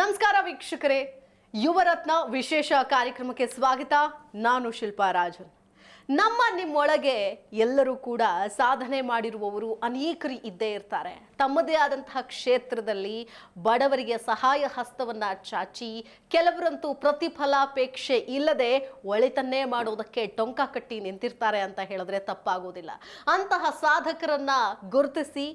ನಮಸ್ಕಾರ ವೀಕ್ಷಕರೇ. ಯುವರತ್ನ ವಿಶೇಷ ಕಾರ್ಯಕ್ರಮಕ್ಕೆ ಸ್ವಾಗತ. ನಾನು ಶಿಲ್ಪಾ ರಾಜನ್. ನಮ್ಮ ನಿಮ್ಮೊಳಗೆ ಎಲ್ಲರೂ ಕೂಡ ಸಾಧನೆ ಮಾಡಿರುವವರು ಅನೇಕರು ಇದ್ದೇ ಇರ್ತಾರೆ. ತಮ್ಮದೇ ಆದಂತಹ ಕ್ಷೇತ್ರದಲ್ಲಿ ಬಡವರಿಗೆ ಸಹಾಯ ಹಸ್ತವನ್ನ ಚಾಚಿ, ಕೆಲವರಂತೂ ಪ್ರತಿಫಲಾಪೇಕ್ಷೆ ಇಲ್ಲದೆ ಒಳಿತನ್ನೇ ಮಾಡೋದಕ್ಕೆ ಟೊಂಕ ಕಟ್ಟಿ ನಿಂತಿರ್ತಾರೆ ಅಂತ ಹೇಳಿದ್ರೆ ತಪ್ಪಾಗೋದಿಲ್ಲ. ಅಂತಹ ಸಾಧಕರನ್ನ ಗುರುತಿಸಿ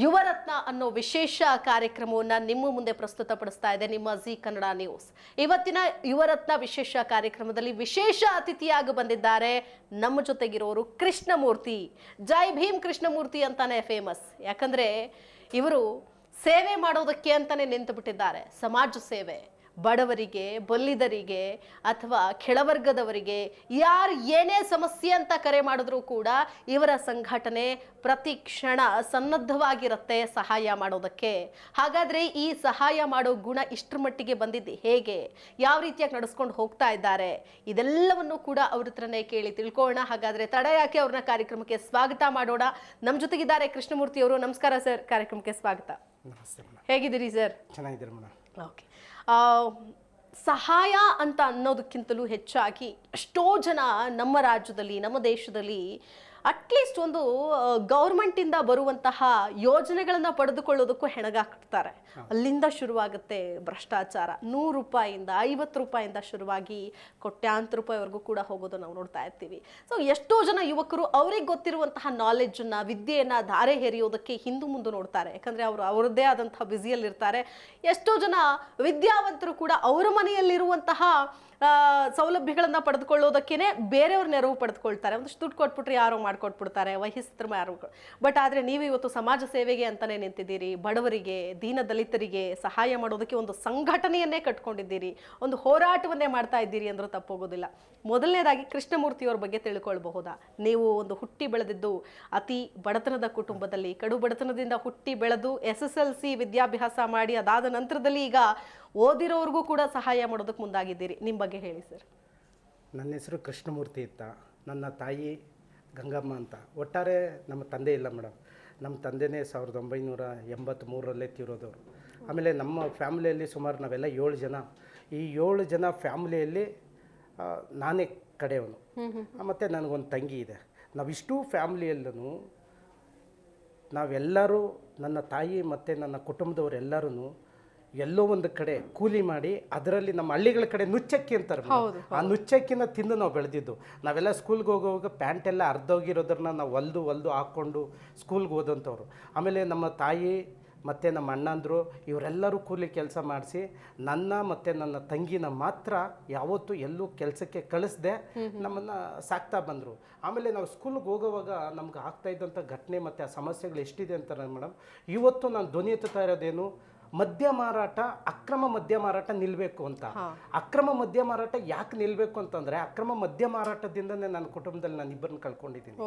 ಯುವರತ್ನ ಅನ್ನೋ ವಿಶೇಷ ಕಾರ್ಯಕ್ರಮವನ್ನು ನಿಮ್ಮ ಮುಂದೆ ಪ್ರಸ್ತುತಪಡಿಸ್ತಾ ಇದೆ ನಿಮ್ಮ ಜಿ ಕನ್ನಡ ನ್ಯೂಸ್. ಇವತ್ತಿನ ಯುವರತ್ನ ವಿಶೇಷ ಕಾರ್ಯಕ್ರಮದಲ್ಲಿ ವಿಶೇಷ ಅತಿಥಿಯಾಗಿ ಬಂದಿದ್ದಾರೆ ನಮ್ಮ ಜೊತೆಗಿರೋರು ಕೃಷ್ಣಮೂರ್ತಿ. ಜೈ ಭೀಮ್ ಕೃಷ್ಣಮೂರ್ತಿ ಅಂತಾನೆ ಫೇಮಸ್ ಯಾಕಂದ್ರೆ ಇವರು ಸೇವೆ ಮಾಡೋದಕ್ಕೆ ಅಂತಾನೆ ನಿಂತು ಬಿಟ್ಟಿದ್ದಾರೆ ಸಮಾಜ ಸೇವೆ. ಬಡವರಿಗೆ ಬಲ್ಲಿದರಿಗೆ ಅಥವಾ ಕೆಳವರ್ಗದವರಿಗೆ ಯಾರು ಏನೇ ಸಮಸ್ಯೆ ಅಂತ ಕರೆ ಮಾಡಿದ್ರೂ ಕೂಡ ಇವರ ಸಂಘಟನೆ ಪ್ರತಿ ಕ್ಷಣ ಸನ್ನದ್ಧವಾಗಿರುತ್ತೆ ಸಹಾಯ ಮಾಡೋದಕ್ಕೆ. ಹಾಗಾದ್ರೆ ಈ ಸಹಾಯ ಮಾಡೋ ಗುಣ ಇಷ್ಟರ ಮಟ್ಟಿಗೆ ಬಂದಿದ್ದು ಹೇಗೆ? ಯಾವ ರೀತಿಯಾಗಿ ನಡೆಸ್ಕೊಂಡು ಹೋಗ್ತಾ ಇದ್ದಾರೆ? ಇದೆಲ್ಲವನ್ನು ಕೂಡ ಅವ್ರ ಹತ್ರನೇ ಕೇಳಿ ತಿಳ್ಕೊಳ್ಳೋಣ. ಹಾಗಾದ್ರೆ ತಡ ಯಾಕೆ ಅವ್ರನ್ನ ಕಾರ್ಯಕ್ರಮಕ್ಕೆ ಸ್ವಾಗತ ಮಾಡೋಣ? ನಮ್ಮ ಜೊತೆಗಿದ್ದಾರೆ ಕೃಷ್ಣಮೂರ್ತಿ ಅವರು. ನಮಸ್ಕಾರ ಸರ್. ಕಾರ್ಯಕ್ರಮಕ್ಕೆ ಸ್ವಾಗತ. ನಮಸ್ತೆ ಹೇಗಿದ್ದೀರಿ ಸರ್? ಚೆನ್ನಾಗಿದ್ದೀರಿ ಮೇಡಮ್. ಓಕೆ. ಸಹಾಯ ಅಂತ ಅನ್ನೋದಕ್ಕಿಂತಲೂ ಹೆಚ್ಚಾಗಿ ಎಷ್ಟೋ ಜನ ನಮ್ಮ ರಾಜ್ಯದಲ್ಲಿ ನಮ್ಮ ದೇಶದಲ್ಲಿ ಅಟ್ಲೀಸ್ಟ್ ಒಂದು ಗೌರ್ಮೆಂಟಿಂದ ಬರುವಂತಹ ಯೋಜನೆಗಳನ್ನ ಪಡೆದುಕೊಳ್ಳೋದಕ್ಕೂ ಹೆಣಗಾಕ್ತಾರೆ. ಅಲ್ಲಿಂದ ಶುರುವಾಗುತ್ತೆ ಭ್ರಷ್ಟಾಚಾರ. ನೂರು ರೂಪಾಯಿಂದ ಐವತ್ತು ರೂಪಾಯಿಂದ ಶುರುವಾಗಿ ಕೋಟ್ಯಾಂತರ ರೂಪಾಯಿವರೆಗೂ ಕೂಡ ಹೋಗೋದು ನಾವು ನೋಡ್ತಾ ಇರ್ತೀವಿ. ಸೊ ಎಷ್ಟೋ ಜನ ಯುವಕರು ಅವ್ರಿಗೆ ಗೊತ್ತಿರುವಂತಹ ನಾಲೆಡ್ಜನ್ನ ವಿದ್ಯೆಯನ್ನ ಧಾರೆ ಎರೆಯೋದಕ್ಕೆ ಹಿಂದು ಮುಂದೆ ನೋಡ್ತಾರೆ. ಯಾಕಂದ್ರೆ ಅವರು ಅವರದ್ದೇ ಆದಂತಹ ಬ್ಯುಸಿಯಲ್ಲಿರ್ತಾರೆ ಎಷ್ಟೋ ಜನ ವಿದ್ಯಾವಂತರು ಕೂಡ ಅವರ ಮನೆಯಲ್ಲಿರುವಂತಹ ಸೌಲಭ್ಯಗಳನ್ನ ಪಡೆದುಕೊಳ್ಳೋದಕ್ಕೇನೆ ಬೇರೆಯವ್ರ ನೆರವು ಪಡೆದುಕೊಳ್ತಾರೆ. ಒಂದಷ್ಟು ದುಡ್ಡು ಕೊಟ್ಬಿಟ್ರೆ ಯಾರೋ ಮಾಡ್ಕೊಟ್ಬಿಡ್ತಾರೆ ವಹಿಸಿದ್ರು ಯಾರು ಬಟ್ ಆದ್ರೆ ನೀವು ಇವತ್ತು ಸಮಾಜ ಸೇವೆಗೆ ಅಂತಲೇ ನಿಂತಿದ್ದೀರಿ, ಬಡವರಿಗೆ, ದೀನ ದಲಿತರಿಗೆ ಸಹಾಯ ಮಾಡೋದಕ್ಕೆ ಒಂದು ಸಂಘಟನೆಯನ್ನೇ ಕಟ್ಕೊಂಡಿದ್ದೀರಿ, ಒಂದು ಹೋರಾಟವನ್ನೇ ಮಾಡ್ತಾ ಇದ್ದೀರಿ ಅಂದರೂ ತಪ್ಪೋಗೋದಿಲ್ಲ. ಮೊದಲನೇದಾಗಿ ಕೃಷ್ಣಮೂರ್ತಿಯವ್ರ ಬಗ್ಗೆ ತಿಳ್ಕೊಳ್ಬಹುದಾ? ನೀವು ಒಂದು ಹುಟ್ಟಿ ಬೆಳೆದಿದ್ದು ಅತಿ ಬಡತನದ ಕುಟುಂಬದಲ್ಲಿ, ಕಡು ಬಡತನದಿಂದ ಹುಟ್ಟಿ ಬೆಳೆದು ಎಸ್ ಎಸ್ ಎಲ್ ಸಿ ವಿದ್ಯಾಭ್ಯಾಸ ಮಾಡಿ ಅದಾದ ನಂತರದಲ್ಲಿ ಈಗ ಓದಿರೋರ್ಗೂ ಕೂಡ ಸಹಾಯ ಮಾಡೋದಕ್ಕೆ ಮುಂದಾಗಿದ್ದೀರಿ. ನಿಮ್ಮ ಬಗ್ಗೆ ಹೇಳಿ ಸರ್. ನನ್ನ ಹೆಸರು ಕೃಷ್ಣಮೂರ್ತಿ ಇತ್ತ ನನ್ನ ತಾಯಿ ಗಂಗಮ್ಮ ಅಂತ. ಒಟ್ಟಾರೆ ನಮ್ಮ ತಂದೆ ಇಲ್ಲ ಮೇಡಮ್. ನಮ್ಮ ತಂದೆನೇ ಸಾವಿರದ ಒಂಬೈನೂರ ಎಂಬತ್ತ್ಮೂರರಲ್ಲೇ ತೀರೋದವರು. ಆಮೇಲೆ ನಮ್ಮ ಫ್ಯಾಮಿಲಿಯಲ್ಲಿ ಸುಮಾರು ನಾವೆಲ್ಲ ಏಳು ಜನ. ಈ ಏಳು ಜನ ಫ್ಯಾಮಿಲಿಯಲ್ಲಿ ನಾನೇ ಕಡೆಯವನು. ಮತ್ತು ನನಗೊಂದು ತಂಗಿ ಇದೆ. ನಾವಿಷ್ಟು ಫ್ಯಾಮಿಲಿಯಲ್ಲೂ ನಾವೆಲ್ಲರೂ ನನ್ನ ತಾಯಿ ಮತ್ತು ನನ್ನ ಕುಟುಂಬದವರೆಲ್ಲರೂ ಎಲ್ಲೋ ಒಂದು ಕಡೆ ಕೂಲಿ ಮಾಡಿ ಅದರಲ್ಲಿ ನಮ್ಮ ಹಳ್ಳಿಗಳ ಕಡೆ ನುಚ್ಚಕ್ಕಿ ಅಂತಾರೆ ಆ ನುಚ್ಚಕ್ಕಿನ ತಿಂದು ನಾವು ಬೆಳೆದಿದ್ದು. ನಾವೆಲ್ಲ ಸ್ಕೂಲ್ಗೆ ಹೋಗುವಾಗ ಪ್ಯಾಂಟ್ ಎಲ್ಲ ಅರ್ಧೋಗಿರೋದನ್ನ ನಾವು ಹೊಲ್ದು ಹೊಲ್ದು ಹಾಕ್ಕೊಂಡು ಸ್ಕೂಲ್ಗೆ ಹೋದಂಥವ್ರು. ಆಮೇಲೆ ನಮ್ಮ ತಾಯಿ ಮತ್ತು ನಮ್ಮ ಅಣ್ಣಂದರು ಇವರೆಲ್ಲರೂ ಕೂಲಿ ಕೆಲಸ ಮಾಡಿಸಿ ನನ್ನ ಮತ್ತು ನನ್ನ ತಂಗಿನ ಮಾತ್ರ ಯಾವತ್ತೂ ಎಲ್ಲೂ ಕೆಲಸಕ್ಕೆ ಕಳಿಸ್ದೆ ನಮ್ಮನ್ನು ಸಾಕ್ತಾ ಬಂದರು. ಆಮೇಲೆ ನಾವು ಸ್ಕೂಲ್ಗೆ ಹೋಗೋವಾಗ ನಮ್ಗೆ ಆಗ್ತಾ ಇದ್ದಂಥ ಘಟನೆ ಮತ್ತು ಆ ಸಮಸ್ಯೆಗಳು ಎಷ್ಟಿದೆ ಅಂತಾರೆ ಮೇಡಮ್. ಇವತ್ತು ನಾನು ಧ್ವನಿ ಎತ್ತುತ್ತಾ ಇರೋದೇನು? ಮದ್ಯ ಮಾರಾಟ ಅಕ್ರಮ ಮದ್ಯ ಮಾರಾಟ ನಿಲ್ಲಬೇಕು ಅಂತ. ಅಕ್ರಮ ಮದ್ಯ ಮಾರಾಟ ಯಾಕೆ ನಿಲ್ಲಬೇಕು ಅಂತಂದ್ರೆ ಅಕ್ರಮ ಮದ್ಯ ಮಾರಾಟದಿಂದನೇ ನನ್ನ ಕುಟುಂಬದಲ್ಲಿ ನಾನು ಇಬ್ಬರನ್ನ ಕಳ್ಕೊಂಡಿದ್ದೀನಿ.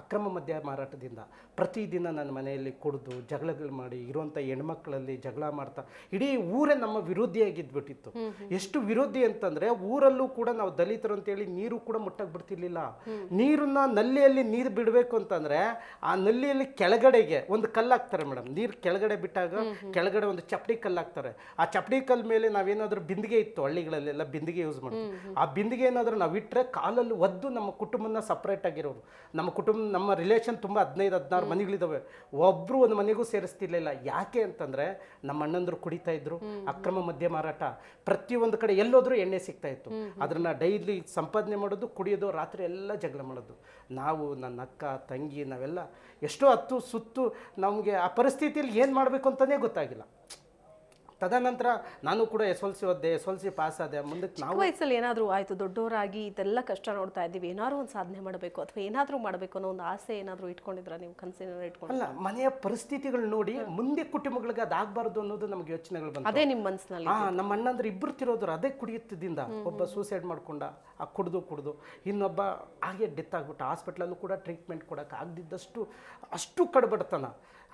ಅಕ್ರಮ ಮದ್ಯ ಮಾರಾಟದಿಂದ ಪ್ರತಿದಿನ ನನ್ನ ಮನೆಯಲ್ಲಿ ಕುಡಿದು ಜಗಳಗಳು ಮಾಡಿ ಇರುವಂಥ ಹೆಣ್ಮಕ್ಳಲ್ಲಿ ಜಗಳ ಮಾಡ್ತಾ ಇಡೀ ಊರೇ ನಮ್ಮ ವಿರೋಧಿಯಾಗಿದ್ಬಿಟ್ಟಿತ್ತು. ಎಷ್ಟು ವಿರೋಧಿ ಅಂತಂದ್ರೆ ಊರಲ್ಲೂ ಕೂಡ ನಾವು ದಲಿತರು ಅಂತೇಳಿ ನೀರು ಕೂಡ ಮುಟ್ಟಕ್ ಬಿಡ್ತಿರ್ಲಿಲ್ಲ. ನೀರನ್ನ ನಲ್ಲಿಯಲ್ಲಿ ನೀರು ಬಿಡಬೇಕು ಅಂತಂದ್ರೆ ಆ ನಲ್ಲಿಯಲ್ಲಿ ಕೆಳಗಡೆಗೆ ಒಂದು ಕಲ್ಲು ಹಾಕ್ತಾರೆ ಮೇಡಮ್ ನೀರು ಕೆಳಗಡೆ ಬಿಟ್ಟಾಗ ಕೆಳಗಡೆ ಒಂದು ಚಪ್ಪಡಿ ಕಲ್ಲು ಹಾಕ್ತಾರೆ ಆ ಚಪ್ಪಡಿ ಕಲ್ಲು ಮೇಲೆ ನಾವೇನಾದರೂ ಬಿಂದಿಗೆ ಇತ್ತು ಹಳ್ಳಿಗಳಲ್ಲೆಲ್ಲ ಬಿಂದಿಗೆ ಯೂಸ್ ಮಾಡ್ತೀವಿ. ಆ ಬಿಂದಿಗೆ ಏನಾದ್ರೂ ನಾವು ಇಟ್ಟರೆ ಕಾಲಲ್ಲಿ ಒದ್ದು ನಮ್ಮ ಕುಟುಂಬನ ಸಪ್ರೇಟ್ ಆಗಿರೋರು. ನಮ್ಮ ಕುಟುಂಬ ನಮ್ಮ ರಿಲೇಷನ್ ತುಂಬ ಹದಿನೈದು ಹದಿನಾರು ಮನೆಗಳಿದ್ದಾವೆ ಒಬ್ಬರು ಒಂದು ಮನೆಗೂ ಸೇರಿಸ್ತಿರ್ಲಿಲ್ಲ. ಯಾಕೆ ಅಂತಂದರೆ ನಮ್ಮ ಅಣ್ಣಂದರು ಕುಡಿತಾ ಇದ್ರು. ಅಕ್ರಮ ಮದ್ಯ ಮಾರಾಟ. ಪ್ರತಿಯೊಂದು ಕಡೆ ಎಲ್ಲೋದ್ರೂ ಎಣ್ಣೆ ಸಿಗ್ತಾ ಇತ್ತು. ಅದನ್ನು ಡೈಲಿ ಸಂಪಾದನೆ ಮಾಡೋದು ಕುಡಿಯೋದು ರಾತ್ರಿ ಎಲ್ಲ ಜಗಳ ಮಾಡೋದು. ನಾವು ನನ್ನ ಅಕ್ಕ ತಂಗಿ ನಾವೆಲ್ಲ ಎಷ್ಟೋ ಹತ್ತು ಸುತ್ತು ನಮಗೆ ಆ ಪರಿಸ್ಥಿತಿಯಲ್ಲಿ ಏನು ಮಾಡಬೇಕು ಅಂತಲೇ ಗೊತ್ತಾಗಿಲ್ಲ. ತದನಂತರ ನಾನು ಕೂಡ ಎಸ್ ಎಲ್ ಸಿ ಓದ್ದೆ ಎಸ್ ಎಲ್ ಸಿ ಪಾಸ್ ಆದೆ. ಮುಂದಕ್ಕೆ ನಾವು ವಯಸ್ಸಲ್ಲಿ ಏನಾದರೂ ಆಯಿತು? ದೊಡ್ಡವರಾಗಿ ಇದೆಲ್ಲ ಕಷ್ಟ ನೋಡ್ತಾ ಇದ್ದೀವಿ. ಏನಾದರೂ ಒಂದು ಸಾಧನೆ ಮಾಡಬೇಕು ಅಥವಾ ಏನಾದರೂ ಮಾಡಬೇಕು ಅನ್ನೋ ಒಂದು ಆಸೆ ಏನಾದರೂ ಇಟ್ಕೊಂಡಿದ್ರೆ ನೀವು ಕನಸಿನ ಇಟ್ಕೊಂಡು? ಅಲ್ಲ ಮನೆಯ ಪರಿಸ್ಥಿತಿಗಳು ನೋಡಿ ಮುಂದೆ ಕುಟುಂಬಗಳಿಗೆ ಅದಾಗಬಾರ್ದು ಅನ್ನೋದು ನಮಗೆ ಯೋಚನೆಗಳು ಬಂತು. ಅದೇ ನಿಮ್ಮ ಮನಸ್ಸಿನಲ್ಲಿ ಹಾಂ ನಮ್ಮ ಅಣ್ಣಂದ್ರೆ ಇಬ್ಬರು ತಿರೋದ್ರು ಅದೇ ಕುಡಿಯುತ್ತಿದ್ದಿಂದ. ಒಬ್ಬ ಸೂಸೈಡ್ ಮಾಡ್ಕೊಂಡ ಆ ಕುಡಿದು ಕುಡಿದು. ಇನ್ನೊಬ್ಬ ಹಾಗೆ ಡೆತ್ ಆಗ್ಬಿಟ್ಟು. ಹಾಸ್ಪಿಟ್ಲಲ್ಲೂ ಕೂಡ ಟ್ರೀಟ್ಮೆಂಟ್ ಕೊಡೋಕೆ ಆಗದಿದ್ದಷ್ಟು ಅಷ್ಟು ಕಡ್ಬಡ್ತನ.